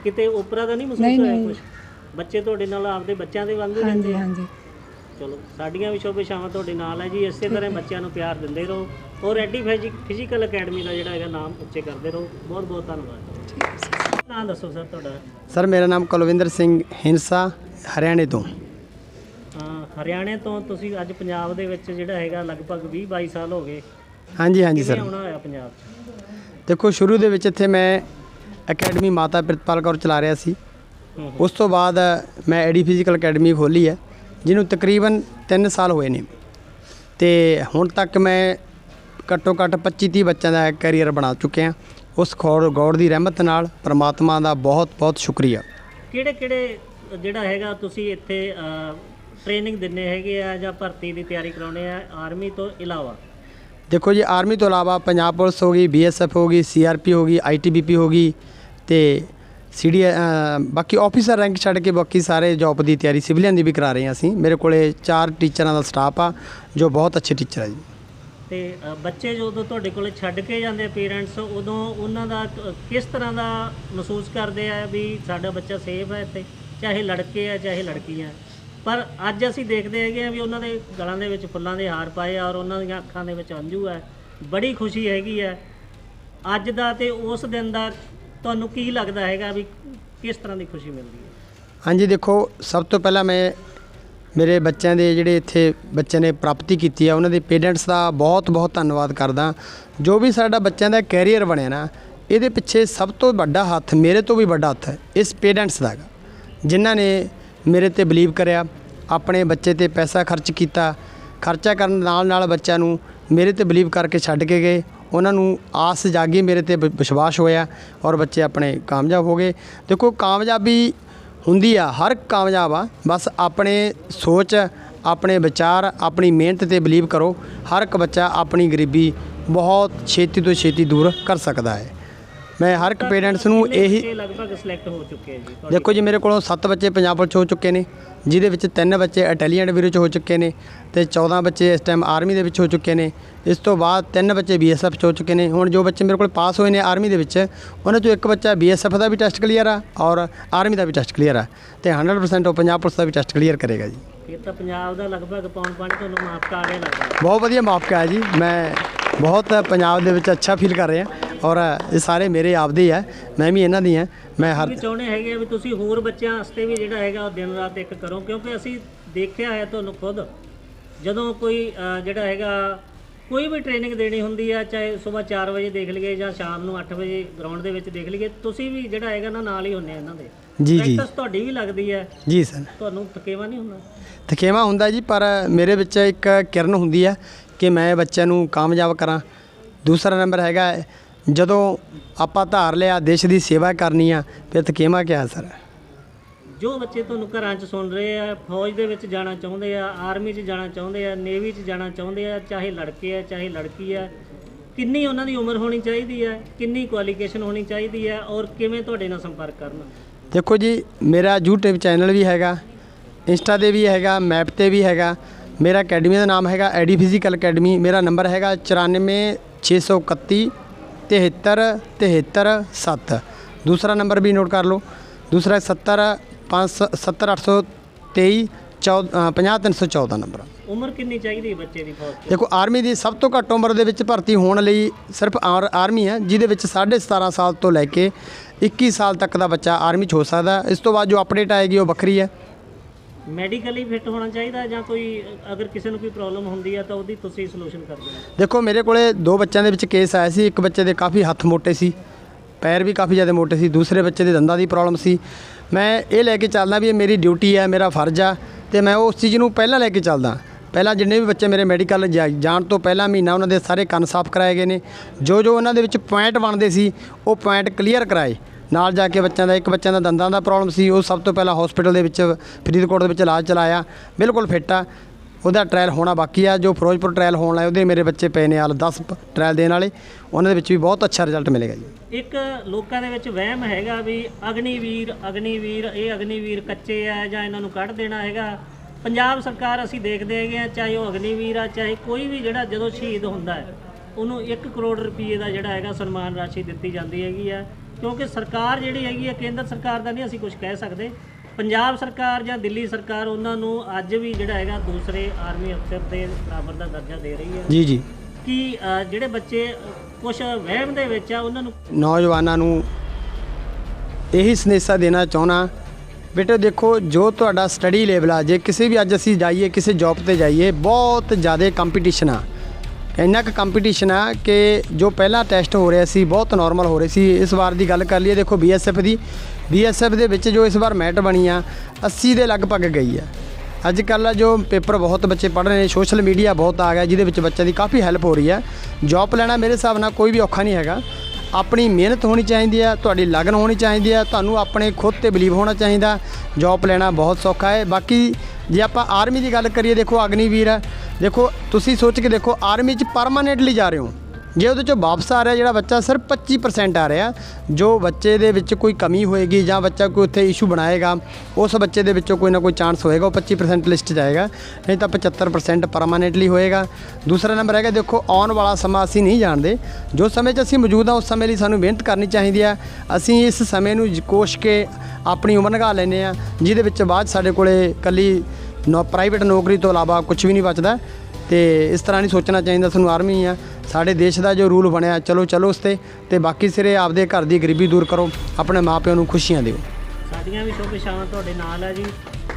ਕਿਤੇ ਉਪਰਾ ਦਾ ਨਹੀਂ ਮਹਿਸੂਸ ਹੋਇਆ। ਕੁਝ ਬੱਚੇ ਤੁਹਾਡੇ ਨਾਲ ਆਪਦੇ ਬੱਚਿਆਂ ਦੇ ਵਾਂਗੂ ਹਾਂਜੀ ਰਹਿੰਦੇ? ਹਾਂਜੀ। ਚਲੋ ਸਾਡੀਆਂ ਵੀ ਸ਼ੁਭ ਇਛਾਵਾਂ ਤੁਹਾਡੇ ਨਾਲ ਹੈ ਜੀ। ਇਸੇ ਤਰ੍ਹਾਂ ਬੱਚਿਆਂ ਨੂੰ ਪਿਆਰ ਦਿੰਦੇ ਰਹੋ ਔਰ ਐਡੀ ਫਿਜ਼ੀਕਲ ਅਕੈਡਮੀ ਦਾ ਜਿਹੜਾ ਹੈਗਾ ਨਾਮ ਉੱਚੇ ਕਰਦੇ ਰਹੋ। ਬਹੁਤ ਬਹੁਤ ਧੰਨਵਾਦ। ਨਾਮ ਦੱਸੋ ਸਰ ਤੁਹਾਡਾ। ਸਰ ਮੇਰਾ ਨਾਮ ਕੁਲਵਿੰਦਰ ਸਿੰਘ ਹਿੰਸਾ ਹਰਿਆਣੇ ਤੋਂ। ਹਰਿਆਣੇ ਤੋਂ ਤੁਸੀਂ ਅੱਜ ਪੰਜਾਬ ਦੇ ਵਿੱਚ ਜਿਹੜਾ ਹੈਗਾ ਲਗਭਗ 20 22 ਸਾਲ ਹੋ ਗਏ। ਹਾਂਜੀ ਹਾਂਜੀ ਕਿਵੇਂ ਸਰ। ਆਉਣਾ ਹੋਇਆ ਪੰਜਾਬ 'ਚ? ਦੇਖੋ ਸ਼ੁਰੂ ਦੇ ਵਿੱਚ ਇੱਥੇ ਮੈਂ ਅਕੈਡਮੀ ਮਾਤਾ ਪ੍ਰਿਤਪਾਲ ਕੌਰ ਚਲਾ ਰਿਹਾ ਸੀ। ਹੂੰ ਹੂੰ। ਉਸ ਤੋਂ ਬਾਅਦ ਮੈਂ ਐਡੀ ਫਿਜ਼ੀਕਲ ਅਕੈਡਮੀ ਖੋਲੀ ਹੈ ਜਿਹਨੂੰ ਤਕਰੀਬਨ 3 ਸਾਲ ਹੋਏ ਨੇ। ਤੇ ਹੁਣ ਤੱਕ ਮੈਂ ਘੱਟੋ ਘੱਟ 25 30 ਬੱਚਿਆਂ ਦਾ ਕੈਰੀਅਰ ਬਣਾ ਚੁੱਕਿਆ ਉਸ ਖੌਰ ਗੌਡ ਦੀ ਰਹਿਮਤ ਨਾਲ ਪ੍ਰਮਾਤਮਾ ਦਾ ਬਹੁਤ ਬਹੁਤ ਸ਼ੁਕਰੀਆ। ਕਿਹੜੇ ਕਿਹੜੇ ਜਿਹੜਾ ਹੈਗਾ ਤੁਸੀਂ ਇੱਥੇ ਟ੍ਰੇਨਿੰਗ ਦਿੰਦੇ ਹੈਗੇ ਆ ਜਾਂ ਭਰਤੀ ਦੀ ਤਿਆਰੀ ਕਰਾਉਣੇ ਆ ਆਰਮੀ ਤੋਂ ਇਲਾਵਾ? ਦੇਖੋ ਜੀ ਆਰਮੀ ਤੋਂ ਇਲਾਵਾ ਪੰਜਾਬ ਪੁਲਿਸ ਹੋ ਗਈ ਬੀਐਸਐਫ ਹੋ ਗਈ ਸੀਆਰਪੀ ਹੋ ਗਈ ਆਈਟੀਬੀਪੀ ਹੋ ਗਈ ਤੇ ਸੀਡੀ ਬਾਕੀ ਆਫੀਸਰ ਰੈਂਕ ਛੱਡ ਕੇ ਬਾਕੀ ਸਾਰੇ ਜੌਬ ਦੀ ਤਿਆਰੀ ਸਿਵਲੀਅਨ ਦੀ ਵੀ ਕਰਾ ਰਹੇ ਹਾਂ ਅਸੀਂ। ਮੇਰੇ ਕੋਲੇ ਚਾਰ ਟੀਚਰਾਂ ਦਾ ਸਟਾਫ ਆ ਜੋ ਬਹੁਤ ਅੱਛੇ ਟੀਚਰ ਆ ਜੀ। ਤੇ ਬੱਚੇ ਜਦੋਂ ਤੁਹਾਡੇ ਕੋਲੇ ਛੱਡ ਕੇ ਜਾਂਦੇ ਪੇਰੈਂਟਸ ਉਦੋਂ ਉਹਨਾਂ ਦਾ ਕਿਸ ਤਰ੍ਹਾਂ ਦਾ ਮਹਿਸੂਸ ਕਰਦੇ ਆ ਵੀ ਸਾਡਾ ਬੱਚਾ ਸੇਫ ਹੈ ਇੱਥੇ? ਚਾਹੇ ਲੜਕੇ ਆ ਚਾਹੇ ਲੜਕੀਆਂ ਪਰ ਅੱਜ ਅਸੀਂ ਦੇਖਦੇ ਹੈਗੇ ਆ ਵੀ ਉਹਨਾਂ ਦੇ ਗਲਾਂ ਦੇ ਵਿੱਚ ਫੁੱਲਾਂ ਦੇ ਹਾਰ ਪਾਏ ਆ ਔਰ ਉਹਨਾਂ ਦੀਆਂ ਅੱਖਾਂ ਦੇ ਵਿੱਚ ਅੰਜੂ ਹੈ। ਬੜੀ ਖੁਸ਼ੀ ਹੈਗੀ ਹੈ। ਅੱਜ ਦਾ ਤੇ ਉਸ ਦਿਨ ਦਾ ਤੁਹਾਨੂੰ ਕੀ ਲੱਗਦਾ ਹੈਗਾ ਵੀ ਕਿਸ ਤਰ੍ਹਾਂ ਦੀ ਖੁਸ਼ੀ ਮਿਲਦੀ ਹੈ? ਹਾਂਜੀ, ਦੇਖੋ, ਸਭ ਤੋਂ ਪਹਿਲਾਂ ਮੈਂ ਮੇਰੇ ਬੱਚਿਆਂ ਦੇ ਜਿਹੜੇ ਇੱਥੇ ਬੱਚਿਆਂ ਨੇ ਪ੍ਰਾਪਤੀ ਕੀਤੀ ਆ, ਉਹਨਾਂ ਦੇ ਪੇਰੈਂਟਸ ਦਾ ਬਹੁਤ ਬਹੁਤ ਧੰਨਵਾਦ ਕਰਦਾ। ਜੋ ਵੀ ਸਾਡਾ ਬੱਚਿਆਂ ਦਾ ਕੈਰੀਅਰ ਬਣਿਆ ਨਾ, ਇਹਦੇ ਪਿੱਛੇ ਸਭ ਤੋਂ ਵੱਡਾ ਹੱਥ ਮੇਰੇ ਤੋਂ ਵੀ ਵੱਡਾ ਹੱਥ ਹੈ, ਇਸ ਪੇਰੈਂਟਸ ਦਾ ਹੈਗਾ। ਜਿਨ੍ਹਾਂ ਨੇ ਮੇਰੇ ਤੇ ਬਲੀਵ ਕਰਿਆ, ਆਪਣੇ ਬੱਚੇ ਤੇ ਪੈਸਾ ਖਰਚ ਕੀਤਾ। ਖਰਚਾ ਕਰਨ ਨਾਲ ਨਾਲ ਬੱਚਿਆਂ ਨੂੰ ਮੇਰੇ ਤੇ ਬਲੀਵ ਕਰਕੇ ਛੱਡ ਕੇ ਗਏ। ਉਹਨਾਂ ਨੂੰ ਆਸ ਜਾਗੀ ਮੇਰੇ ਤੇ ਵਿ- ਵਿਸ਼ਵਾਸ ਹੋਇਆ ਔਰ ਬੱਚੇ ਆਪਣੇ ਕਾਮਯਾਬ ਹੋ ਗਏ। ਦੇਖੋ, ਕਾਮਯਾਬੀ ਹੁੰਦੀ ਆ, ਹਰ ਇੱਕ ਕਾਮਯਾਬ ਆ। ਬਸ ਆਪਣੇ ਸੋਚ, ਆਪਣੇ ਵਿਚਾਰ, ਆਪਣੀ ਮਿਹਨਤ ਤੇ ਬਲੀਵ ਕਰੋ। ਹਰ ਇੱਕ ਬੱਚਾ ਆਪਣੀ ਗਰੀਬੀ ਬਹੁਤ ਛੇਤੀ ਤੋਂ ਛੇਤੀ ਦੂਰ ਕਰ ਸਕਦਾ ਹੈ। ਮੈਂ ਹਰ ਇੱਕ ਪੇਰੈਂਟਸ ਨੂੰ ਇਹੀ ਬੱਚੇ ਲਗਭਗ ਸਿਲੈਕਟ ਹੋ ਚੁੱਕੇ ਆ ਜੀ ਤੁਹਾਡੇ? ਦੇਖੋ ਜੀ ਮੇਰੇ ਕੋਲੋਂ 7 ਬੱਚੇ ਪੰਜਾਬ ਪੁਲਿਸ 'ਚ ਹੋ ਚੁੱਕੇ ਨੇ ਜਿਹਦੇ ਵਿੱਚ 3 ਬੱਚੇ ਇਟਾਲੀਅਨ ਵੀਰੋ 'ਚ ਹੋ ਚੁੱਕੇ ਨੇ ਤੇ 14 ਬੱਚੇ ਇਸ ਟਾਈਮ ਆਰਮੀ ਦੇ ਵਿੱਚ ਹੋ ਚੁੱਕੇ ਨੇ। ਇਸ ਤੋਂ ਬਾਅਦ 3 ਬੱਚੇ ਬੀਐਸਐਫ 'ਚ ਹੋ ਚੁੱਕੇ ਨੇ। ਹੁਣ ਜੋ ਬੱਚੇ ਮੇਰੇ ਕੋਲ ਪਾਸ ਹੋਏ ਨੇ ਆਰਮੀ ਦੇ ਵਿੱਚ ਉਹਨਾਂ 'ਚੋਂ ਇੱਕ ਬੱਚਾ ਬੀਐਸਐਫ ਦਾ ਵੀ ਟੈਸਟ ਕਲੀਅਰ ਆ ਔਰ ਆਰਮੀ ਦਾ ਵੀ ਟੈਸਟ ਕਲੀਅਰ ਆ ਤੇ 100% ਉਹ ਪੰਜਾਬ ਪੁਲਿਸ ਦਾ ਵੀ ਟੈਸਟ ਕਲੀਅਰ ਕਰੇਗਾ ਜੀ। ਫਿਰ ਤਾਂ ਪੰਜਾਬ ਦਾ ਲਗਭਗ ਪੌਣ ਪਾਣੀ ਤੁਹਾਨੂੰ ਮਾਫ ਆ ਗਿਆ ਲੱਗਦਾ। ਬਹੁਤ ਵਧੀਆ ਮੌਕਾ ਹੈ ਜੀ। ਮੈਂ ਬਹੁਤ ਪੰਜਾਬ ਦੇ ਵਿੱਚ ਅੱਛਾ ਫੀਲ ਕਰ ਰਿਹਾ। ਔਰ ਇਹ ਸਾਰੇ ਮੇਰੇ ਆਪਦੇ ਹੀ ਆ ਮੈਂ ਵੀ ਇਹਨਾਂ ਦੀ ਆ ਮੈਂ ਹਰ ਵੀ ਚਾਹੁੰਦੇ ਹੈਗੇ ਆ ਵੀ ਤੁਸੀਂ ਹੋਰ ਬੱਚਿਆਂ ਵਾਸਤੇ ਵੀ ਜਿਹੜਾ ਹੈਗਾ ਉਹ ਦਿਨ ਰਾਤ ਇੱਕ ਕਰੋ ਕਿਉਂਕਿ ਅਸੀਂ ਦੇਖਿਆ ਹੈ ਤੁਹਾਨੂੰ ਖੁਦ ਜਦੋਂ ਕੋਈ ਜਿਹੜਾ ਹੈਗਾ ਕੋਈ ਵੀ ਟ੍ਰੇਨਿੰਗ ਦੇਣੀ ਹੁੰਦੀ ਆ ਚਾਹੇ ਸਵੇਰ 4 ਵਜੇ ਦੇਖ ਲਈਏ ਜਾਂ ਸ਼ਾਮ ਨੂੰ 8 ਵਜੇ ਗਰਾਊਂਡ ਦੇ ਵਿੱਚ ਦੇਖ ਲਈਏ ਤੁਸੀਂ ਵੀ ਜਿਹੜਾ ਹੈਗਾ ਨਾ ਨਾਲ ਹੀ ਹੁੰਨੇ ਆ ਇਹਨਾਂ ਦੇ। ਜੀ, ਜੀ। Practice ਤੁਹਾਡੀ ਵੀ ਲੱਗਦੀ ਹੈ ਜੀ ਸਰ। ਤੁਹਾਨੂੰ ਥਕੇਵਾ ਨਹੀਂ ਹੁੰਦਾ? ਥਕੇਵਾ ਹੁੰਦਾ ਜੀ ਪਰ ਮੇਰੇ ਵਿੱਚ ਇੱਕ ਕਿਰਨ ਹੁੰਦੀ ਹੈ ਕਿ ਮੈਂ ਬੱਚਿਆਂ ਨੂੰ ਕਾਮਯਾਬ ਕਰਾਂ। ਦੂਸਰਾ ਨੰਬਰ ਹੈਗਾ ਹੈ, ਜਦੋਂ ਆਪਾਂ ਧਾਰ ਲਿਆ ਦੇਸ਼ ਦੀ ਸੇਵਾ ਕਰਨੀ ਆ ਫਿਰ ਥਕੇਵਾ ਕਿਆ ਸਰ? ਜੋ ਬੱਚੇ ਤੁਹਾਨੂੰ ਘਰਾਂ 'ਚ ਸੁਣ ਰਹੇ ਆ ਫੌਜ ਦੇ ਵਿੱਚ ਜਾਣਾ ਚਾਹੁੰਦੇ ਆ ਆਰਮੀ 'ਚ ਜਾਣਾ ਚਾਹੁੰਦੇ ਆ ਨੇਵੀ 'ਚ ਜਾਣਾ ਚਾਹੁੰਦੇ ਆ ਚਾਹੇ ਲੜਕੇ ਆ ਚਾਹੇ ਲੜਕੀ ਆ ਕਿੰਨੀ ਉਹਨਾਂ ਦੀ ਉਮਰ ਹੋਣੀ ਚਾਹੀਦੀ ਹੈ ਕਿੰਨੀ ਕੁਆਲੀਫਿਕੇਸ਼ਨ ਹੋਣੀ ਚਾਹੀਦੀ ਹੈ ਔਰ ਕਿਵੇਂ ਤੁਹਾਡੇ ਨਾਲ ਸੰਪਰਕ ਕਰਨ? ਦੇਖੋ ਜੀ ਮੇਰਾ YouTube ਚੈਨਲ ਵੀ ਹੈਗਾ ਇੰਸਟਾ ਤੇ ਵੀ ਹੈਗਾ ਮੈਪ ਤੇ ਵੀ ਹੈਗਾ ਮੇਰਾ ਅਕੈਡਮੀ ਦਾ ਨਾਮ ਹੈਗਾ ਐਡੀ ਫਿਜ਼ੀਕਲ ਅਕੈਡਮੀ ਮੇਰਾ ਨੰਬਰ ਹੈਗਾ 94631 73 73 7 ਦੂਸਰਾ ਨੰਬਰ ਵੀ ਨੋਟ ਕਰ ਲਓ। ਦੂਸਰਾ 70 5 70823 50314 ਨੰਬਰ। ਉਮਰ ਕਿੰਨੀ ਚਾਹੀਦੀ ਹੈ ਬੱਚੇ ਦੀ ਫੌਜ ਦੇਖੋ ਆਰਮੀ ਦੀ ਸਭ ਤੋਂ ਘੱਟ ਉਮਰ ਦੇ ਵਿੱਚ ਭਰਤੀ ਹੋਣ ਲਈ ਸਿਰਫ ਆਰ- ਆਰਮੀ ਹੈ ਜਿਹਦੇ ਵਿੱਚ 17.5 ਸਾਲ ਤੋਂ ਲੈ ਕੇ 21 ਸਾਲ ਤੱਕ ਦਾ ਬੱਚਾ ਆਰਮੀ 'ਚ ਹੋ ਸਕਦਾ। ਇਸ ਤੋਂ ਬਾਅਦ ਜੋ ਅਪਡੇਟ ਆਏਗੀ ਉਹ ਵੱਖਰੀ ਹੈ। ਮੈਡੀਕਲੀ ਫਿੱਟ ਹੋਣਾ ਚਾਹੀਦਾ ਜਾਂ ਕੋਈ, ਅਗਰ ਕਿਸੇ ਨੂੰ ਕੋਈ ਪ੍ਰੋਬਲਮ ਹੁੰਦੀ ਹੈ ਤਾਂ ਉਹਦੀ ਤੁਸੀਂ ਸੋਲੂਸ਼ਨ ਕਰਦੇ ਹੋ ਦੇਖੋ, ਮੇਰੇ ਕੋਲੇ ਦੋ ਬੱਚਿਆਂ ਦੇ ਵਿੱਚ ਕੇਸ ਆਇਆ ਸੀ। ਇੱਕ ਬੱਚੇ ਦੇ ਕਾਫੀ ਹੱਥ ਮੋਟੇ ਸੀ, ਪੈਰ ਵੀ ਕਾਫੀ ਜ਼ਿਆਦਾ ਮੋਟੇ ਸੀ। ਦੂਸਰੇ ਬੱਚੇ ਦੇ ਦੰਦਾਂ ਦੀ ਪ੍ਰੋਬਲਮ ਸੀ। ਮੈਂ ਇਹ ਲੈ ਕੇ ਚੱਲਦਾ ਵੀ ਇਹ ਮੇਰੀ ਡਿਊਟੀ ਹੈ ਮੇਰਾ ਫਰਜ਼ ਆ ਤੇ ਮੈਂ ਉਸ ਚੀਜ਼ ਨੂੰ ਪਹਿਲਾਂ ਲੈ ਕੇ ਚੱਲਦਾ। ਪਹਿਲਾਂ ਜਿੰਨੇ ਵੀ ਬੱਚੇ ਮੇਰੇ ਮੈਡੀਕਲ ਜਾਣ ਤੋਂ ਪਹਿਲਾਂ ਮਹੀਨਾ ਉਹਨਾਂ ਦੇ ਸਾਰੇ ਕੰਨ ਸਾਫ਼ ਕਰਾਏ ਗਏ ਨੇ। ਜੋ ਜੋ ਉਹਨਾਂ ਦੇ ਵਿੱਚ ਪੁਆਇੰਟ ਬਣਦੇ ਸੀ, ਉਹ ਪੁਆਇੰਟ ਕਲੀਅਰ ਕਰਾਏ। ਨਾਲ ਜਾ ਕੇ ਬੱਚਿਆਂ ਦਾ, ਇੱਕ ਬੱਚਿਆਂ ਦਾ ਦੰਦਾਂ ਦਾ ਪ੍ਰੋਬਲਮ ਸੀ, ਉਹ ਸਭ ਤੋਂ ਪਹਿਲਾਂ ਹਸਪੀਟਲ ਦੇ ਵਿੱਚ, ਫਰੀਦਕੋਟ ਦੇ ਵਿੱਚ ਇਲਾਜ ਚਲਾਇਆ, ਬਿਲਕੁਲ ਫਿੱਟ ਆ। ਉਹਦਾ ਟ੍ਰਾਇਲ ਹੋਣਾ ਬਾਕੀ ਆ, ਜੋ ਫਿਰੋਜ਼ਪੁਰ ਟ੍ਰਾਇਲ ਹੋਣ ਵਾਲਾ, ਉਹਦੇ ਮੇਰੇ ਬੱਚੇ ਪਏ ਨੇ ਹਾਲ 10 ਟ੍ਰਾਇਲ ਦੇਣ ਵਾਲੇ, ਉਹਨਾਂ ਦੇ ਵਿੱਚ ਵੀ ਬਹੁਤ ਅੱਛਾ ਰਿਜ਼ਲਟ ਮਿਲੇਗਾ ਜੀ। ਇੱਕ ਲੋਕਾਂ ਦੇ ਵਿੱਚ ਵਹਿਮ ਹੈਗਾ ਵੀ ਅਗਨੀਵੀਰ ਅਗਨੀਵੀਰ, ਇਹ ਅਗਨੀਵੀਰ ਕੱਚੇ ਆ ਜਾਂ ਇਹਨਾਂ ਨੂੰ ਕੱਢ ਦੇਣਾ ਹੈਗਾ। ਪੰਜਾਬ ਸਰਕਾਰ ਅਸੀਂ ਦੇਖਦੇ ਹੈਗੇ ਆ, ਚਾਹੇ ਉਹ ਅਗਨੀਵੀਰ ਆ, ਚਾਹੇ ਕੋਈ ਵੀ ਜਿਹੜਾ ਜਦੋਂ ਸ਼ਹੀਦ ਹੁੰਦਾ ਹੈ, ਉਹਨੂੰ 1 ਕਰੋੜ ਰੁਪਏ ਦਾ ਜਿਹੜਾ ਹੈਗਾ ਸਨਮਾਨ ਰਾਸ਼ੀ ਦਿੱਤੀ ਜਾਂਦੀ ਹੈਗੀ ਆ। ਕਿਉਂਕਿ ਸਰਕਾਰ ਜਿਹੜੀ ਹੈਗੀ ਆ ਕੇਂਦਰ ਸਰਕਾਰ ਦਾ ਨਹੀਂ ਅਸੀਂ ਕੁਝ ਕਹਿ ਸਕਦੇ। ਪੰਜਾਬ ਸਰਕਾਰ ਜਾਂ ਦਿੱਲੀ ਸਰਕਾਰ ਉਹਨਾਂ ਨੂੰ ਅੱਜ ਵੀ ਜਿਹੜਾ ਹੈਗਾ ਦੂਸਰੇ ਆਰਮੀ ਅਫਸਰ ਦੇ ਬਰਾਬਰ ਦਾ ਦਰਜਾ ਦੇ ਰਹੀ ਹੈ। ਜੀ ਜੀ। ਕਿ ਜਿਹੜੇ ਬੱਚੇ ਕੁਝ ਵਹਿਮ ਦੇ ਵਿੱਚ ਆ ਉਹਨਾਂ ਨੂੰ ਨੌਜਵਾਨਾਂ ਨੂੰ ਇਹੀ ਸੰਦੇਸ਼ਾ ਦੇਣਾ ਚਾਹਣਾ ਬੇਟੇ ਦੇਖੋ ਜੋ ਤੁਹਾਡਾ ਸਟੱਡੀ ਲੈਵਲ ਆ ਜੇ ਕਿਸੇ ਵੀ ਅੱਜ ਅਸੀਂ ਜਾਈਏ ਕਿਸੇ ਜੌਬ ਤੇ ਜਾਈਏ ਬਹੁਤ ਜ਼ਿਆਦਾ ਕੰਪੀਟੀਸ਼ਨ ਆ। ਇੰਨਾ ਕੁ ਕੰਪੀਟੀਸ਼ਨ ਆ ਕਿ ਜੋ ਪਹਿਲਾਂ ਟੈਸਟ ਹੋ ਰਿਹਾ ਸੀ, ਬਹੁਤ ਨਾਰਮਲ ਹੋ ਰਹੇ ਸੀ। ਇਸ ਵਾਰ ਦੀ ਗੱਲ ਕਰ ਲਈਏ, ਦੇਖੋ ਬੀਐਸਐਫ ਦੀ। ਬੀਐਸਐਫ ਦੇ ਵਿੱਚ ਜੋ ਇਸ ਵਾਰ ਮੈਟ ਬਣੀ ਆ 80 ਦੇ ਲਗਭਗ ਗਈ ਆ। ਅੱਜ ਕੱਲ੍ਹ ਜੋ ਪੇਪਰ ਬਹੁਤ ਬੱਚੇ ਪੜ੍ਹ ਰਹੇ ਨੇ, ਸੋਸ਼ਲ ਮੀਡੀਆ ਬਹੁਤ ਆ ਗਿਆ, ਜਿਹਦੇ ਵਿੱਚ ਬੱਚਿਆਂ ਦੀ ਕਾਫੀ ਹੈਲਪ ਹੋ ਰਹੀ ਹੈ ਜੌਬ ਲੈਣਾ ਮੇਰੇ ਹਿਸਾਬ ਨਾਲ ਕੋਈ ਵੀ ਔਖਾ ਨਹੀਂ ਹੈਗਾ। ਆਪਣੀ ਮਿਹਨਤ ਹੋਣੀ ਚਾਹੀਦੀ ਹੈ ਤੁਹਾਡੀ ਲਗਨ ਹੋਣੀ ਚਾਹੀਦੀ ਹੈ ਤੁਹਾਨੂੰ ਆਪਣੇ ਖੁਦ ਤੇ ਬਲੀਵ ਹੋਣਾ ਚਾਹੀਦਾ। ਜੌਬ ਲੈਣਾ ਬਹੁਤ ਸੌਖਾ ਹੈ। ਬਾਕੀ ਜੇ ਆਪਾਂ ਆਰਮੀ ਦੀ ਗੱਲ ਕਰੀਏ, ਦੇਖੋ ਅਗਨੀਵੀਰ ਹੈ। ਦੇਖੋ, ਤੁਸੀਂ ਸੋਚ ਕੇ ਦੇਖੋ, ਆਰਮੀ 'ਚ ਪਰਮਾਨੈਂਟਲੀ ਜਾ ਰਹੇ ਹੋ। ਜੇ ਉਹਦੇ ਚੋਂ ਵਾਪਸ ਆ ਰਿਹਾ ਜਿਹੜਾ ਬੱਚਾ, ਸਿਰਫ 25% ਆ ਰਿਹਾ, ਜੋ ਬੱਚੇ ਦੇ ਵਿੱਚ ਕੋਈ ਕਮੀ ਹੋਏਗੀ ਜਾਂ ਬੱਚਾ ਕੋਈ ਉੱਥੇ ਇਸ਼ੂ ਬਣਾਏਗਾ, ਉਸ ਬੱਚੇ ਦੇ ਵਿੱਚੋਂ ਕੋਈ ਨਾ ਕੋਈ ਚਾਂਸ ਹੋਏਗਾ, ਉਹ 25% ਲਿਸਟ 'ਚ ਜਾਏਗਾ। ਨਹੀਂ ਤਾਂ 75% ਪਰਮਾਨੈਂਟਲੀ ਹੋਏਗਾ। ਦੂਸਰਾ ਨੰਬਰ ਹੈਗਾ, ਦੇਖੋ, ਆਉਣ ਵਾਲਾ ਸਮਾਂ ਅਸੀਂ ਨਹੀਂ ਜਾਣਦੇ। ਜੋ ਸਮੇਂ 'ਚ ਅਸੀਂ ਮੌਜੂਦ ਹਾਂ, ਉਸ ਸਮੇਂ ਲਈ ਸਾਨੂੰ ਮਿਹਨਤ ਕਰਨੀ ਚਾਹੀਦੀ ਹੈ। ਅਸੀਂ ਇਸ ਸਮੇਂ ਨੂੰ ਕੋਸ਼ ਕੇ ਆਪਣੀ ਉਮਰ ਨਿਭਾ ਲੈਂਦੇ ਆ ਜਿਹਦੇ ਵਿੱਚ ਬਾਅਦ 'ਚ ਸਾਡੇ ਕੋਲੇ ਕੱਲੀ ਨੋ ਪ੍ਰਾਈਵੇਟ ਨੌਕਰੀ ਤੋਂ ਇਲਾਵਾ ਕੁਝ ਵੀ ਨਹੀਂ ਬਚਦਾ। ਤੇ ਇਸ ਤਰ੍ਹਾਂ ਨਹੀਂ ਸੋਚਣਾ ਚਾਹੀਦਾ, ਸਾਨੂੰ ਆਰਮੀ ਆ। ਸਾਡੇ ਦੇਸ਼ ਦਾ ਜੋ ਰੂਲ ਬਣਿਆ, ਚਲੋ ਚਲੋ ਉਸ ਤੇ ਤੇ ਬਾਕੀ ਸਿਰੇ ਆਪਦੇ ਘਰ ਦੀ ਗਰੀਬੀ ਦੂਰ ਕਰੋ, ਆਪਣੇ ਮਾਪਿਆਂ ਨੂੰ ਖੁਸ਼ੀਆਂ ਦਿਓ। ਸਾਡੀਆਂ ਵੀ ਸ਼ੁਭ ਤੁਹਾਡੇ ਨਾਲ ਆ ਜੀ।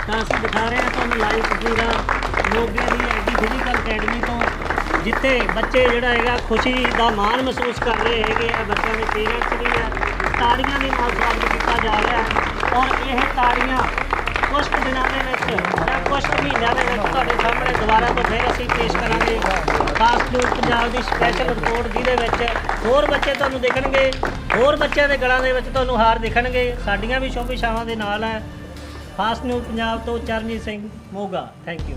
ਤਾਂ ਅਸੀਂ ਦਿਖਾ ਰਹੇ ਹਾਂ ਤੁਹਾਨੂੰ ਲਾਈਵ ਤਸਵੀਰਾਂ ਮੋਗੇ ਦੀ ਐਡੀ ਫਿਜ਼ੀਕਲ ਅਕੈਡਮੀ ਤੋਂ, ਜਿੱਥੇ ਬੱਚੇ ਜਿਹੜਾ ਹੈਗਾ ਖੁਸ਼ੀ ਦਾ ਮਾਣ ਮਹਿਸੂਸ ਕਰ ਰਹੇ ਹੈਗੇ ਆ, ਬੱਚਿਆਂ ਦੇ ਪੇਰੈਂਟਸ ਵੀ ਆ। ਤਾੜੀਆਂ ਦੇ ਨਾਲ ਸਵਾਗਤ ਕੀਤਾ ਜਾ ਰਿਹਾ ਹੈ। ਔਰ ਇਹ ਤਾੜੀਆਂ ਕੁਝ ਦਿਨਾਂ ਦੇ ਵਿੱਚ, ਜਾਂ ਕੁਝ ਕੁ ਮਹੀਨਿਆਂ ਦੇ ਵਿੱਚ ਤੁਹਾਡੇ ਸਾਹਮਣੇ ਦੁਬਾਰਾ ਤੋਂ ਫਿਰ ਅਸੀਂ ਪੇਸ਼ ਕਰਾਂਗੇ। ਖਾਸ ਨਿਊਜ਼ ਪੰਜਾਬ ਦੀ ਸਪੈਸ਼ਲ ਰਿਪੋਰਟ ਜਿਹਦੇ ਵਿੱਚ ਹੋਰ ਬੱਚੇ ਤੁਹਾਨੂੰ ਦੇਖਣਗੇ, ਹੋਰ ਬੱਚਿਆਂ ਦੇ ਗਲਾਂ ਦੇ ਵਿੱਚ ਤੁਹਾਨੂੰ ਹਾਰ ਦਿਖਣਗੇ। ਸਾਡੀਆਂ ਵੀ ਸ਼ੁਭ ਦੇ ਨਾਲ ਹੈ। ਖਾਸ ਨਿਊਜ਼ ਪੰਜਾਬ ਤੋਂ Charanjit Singh Moga thank you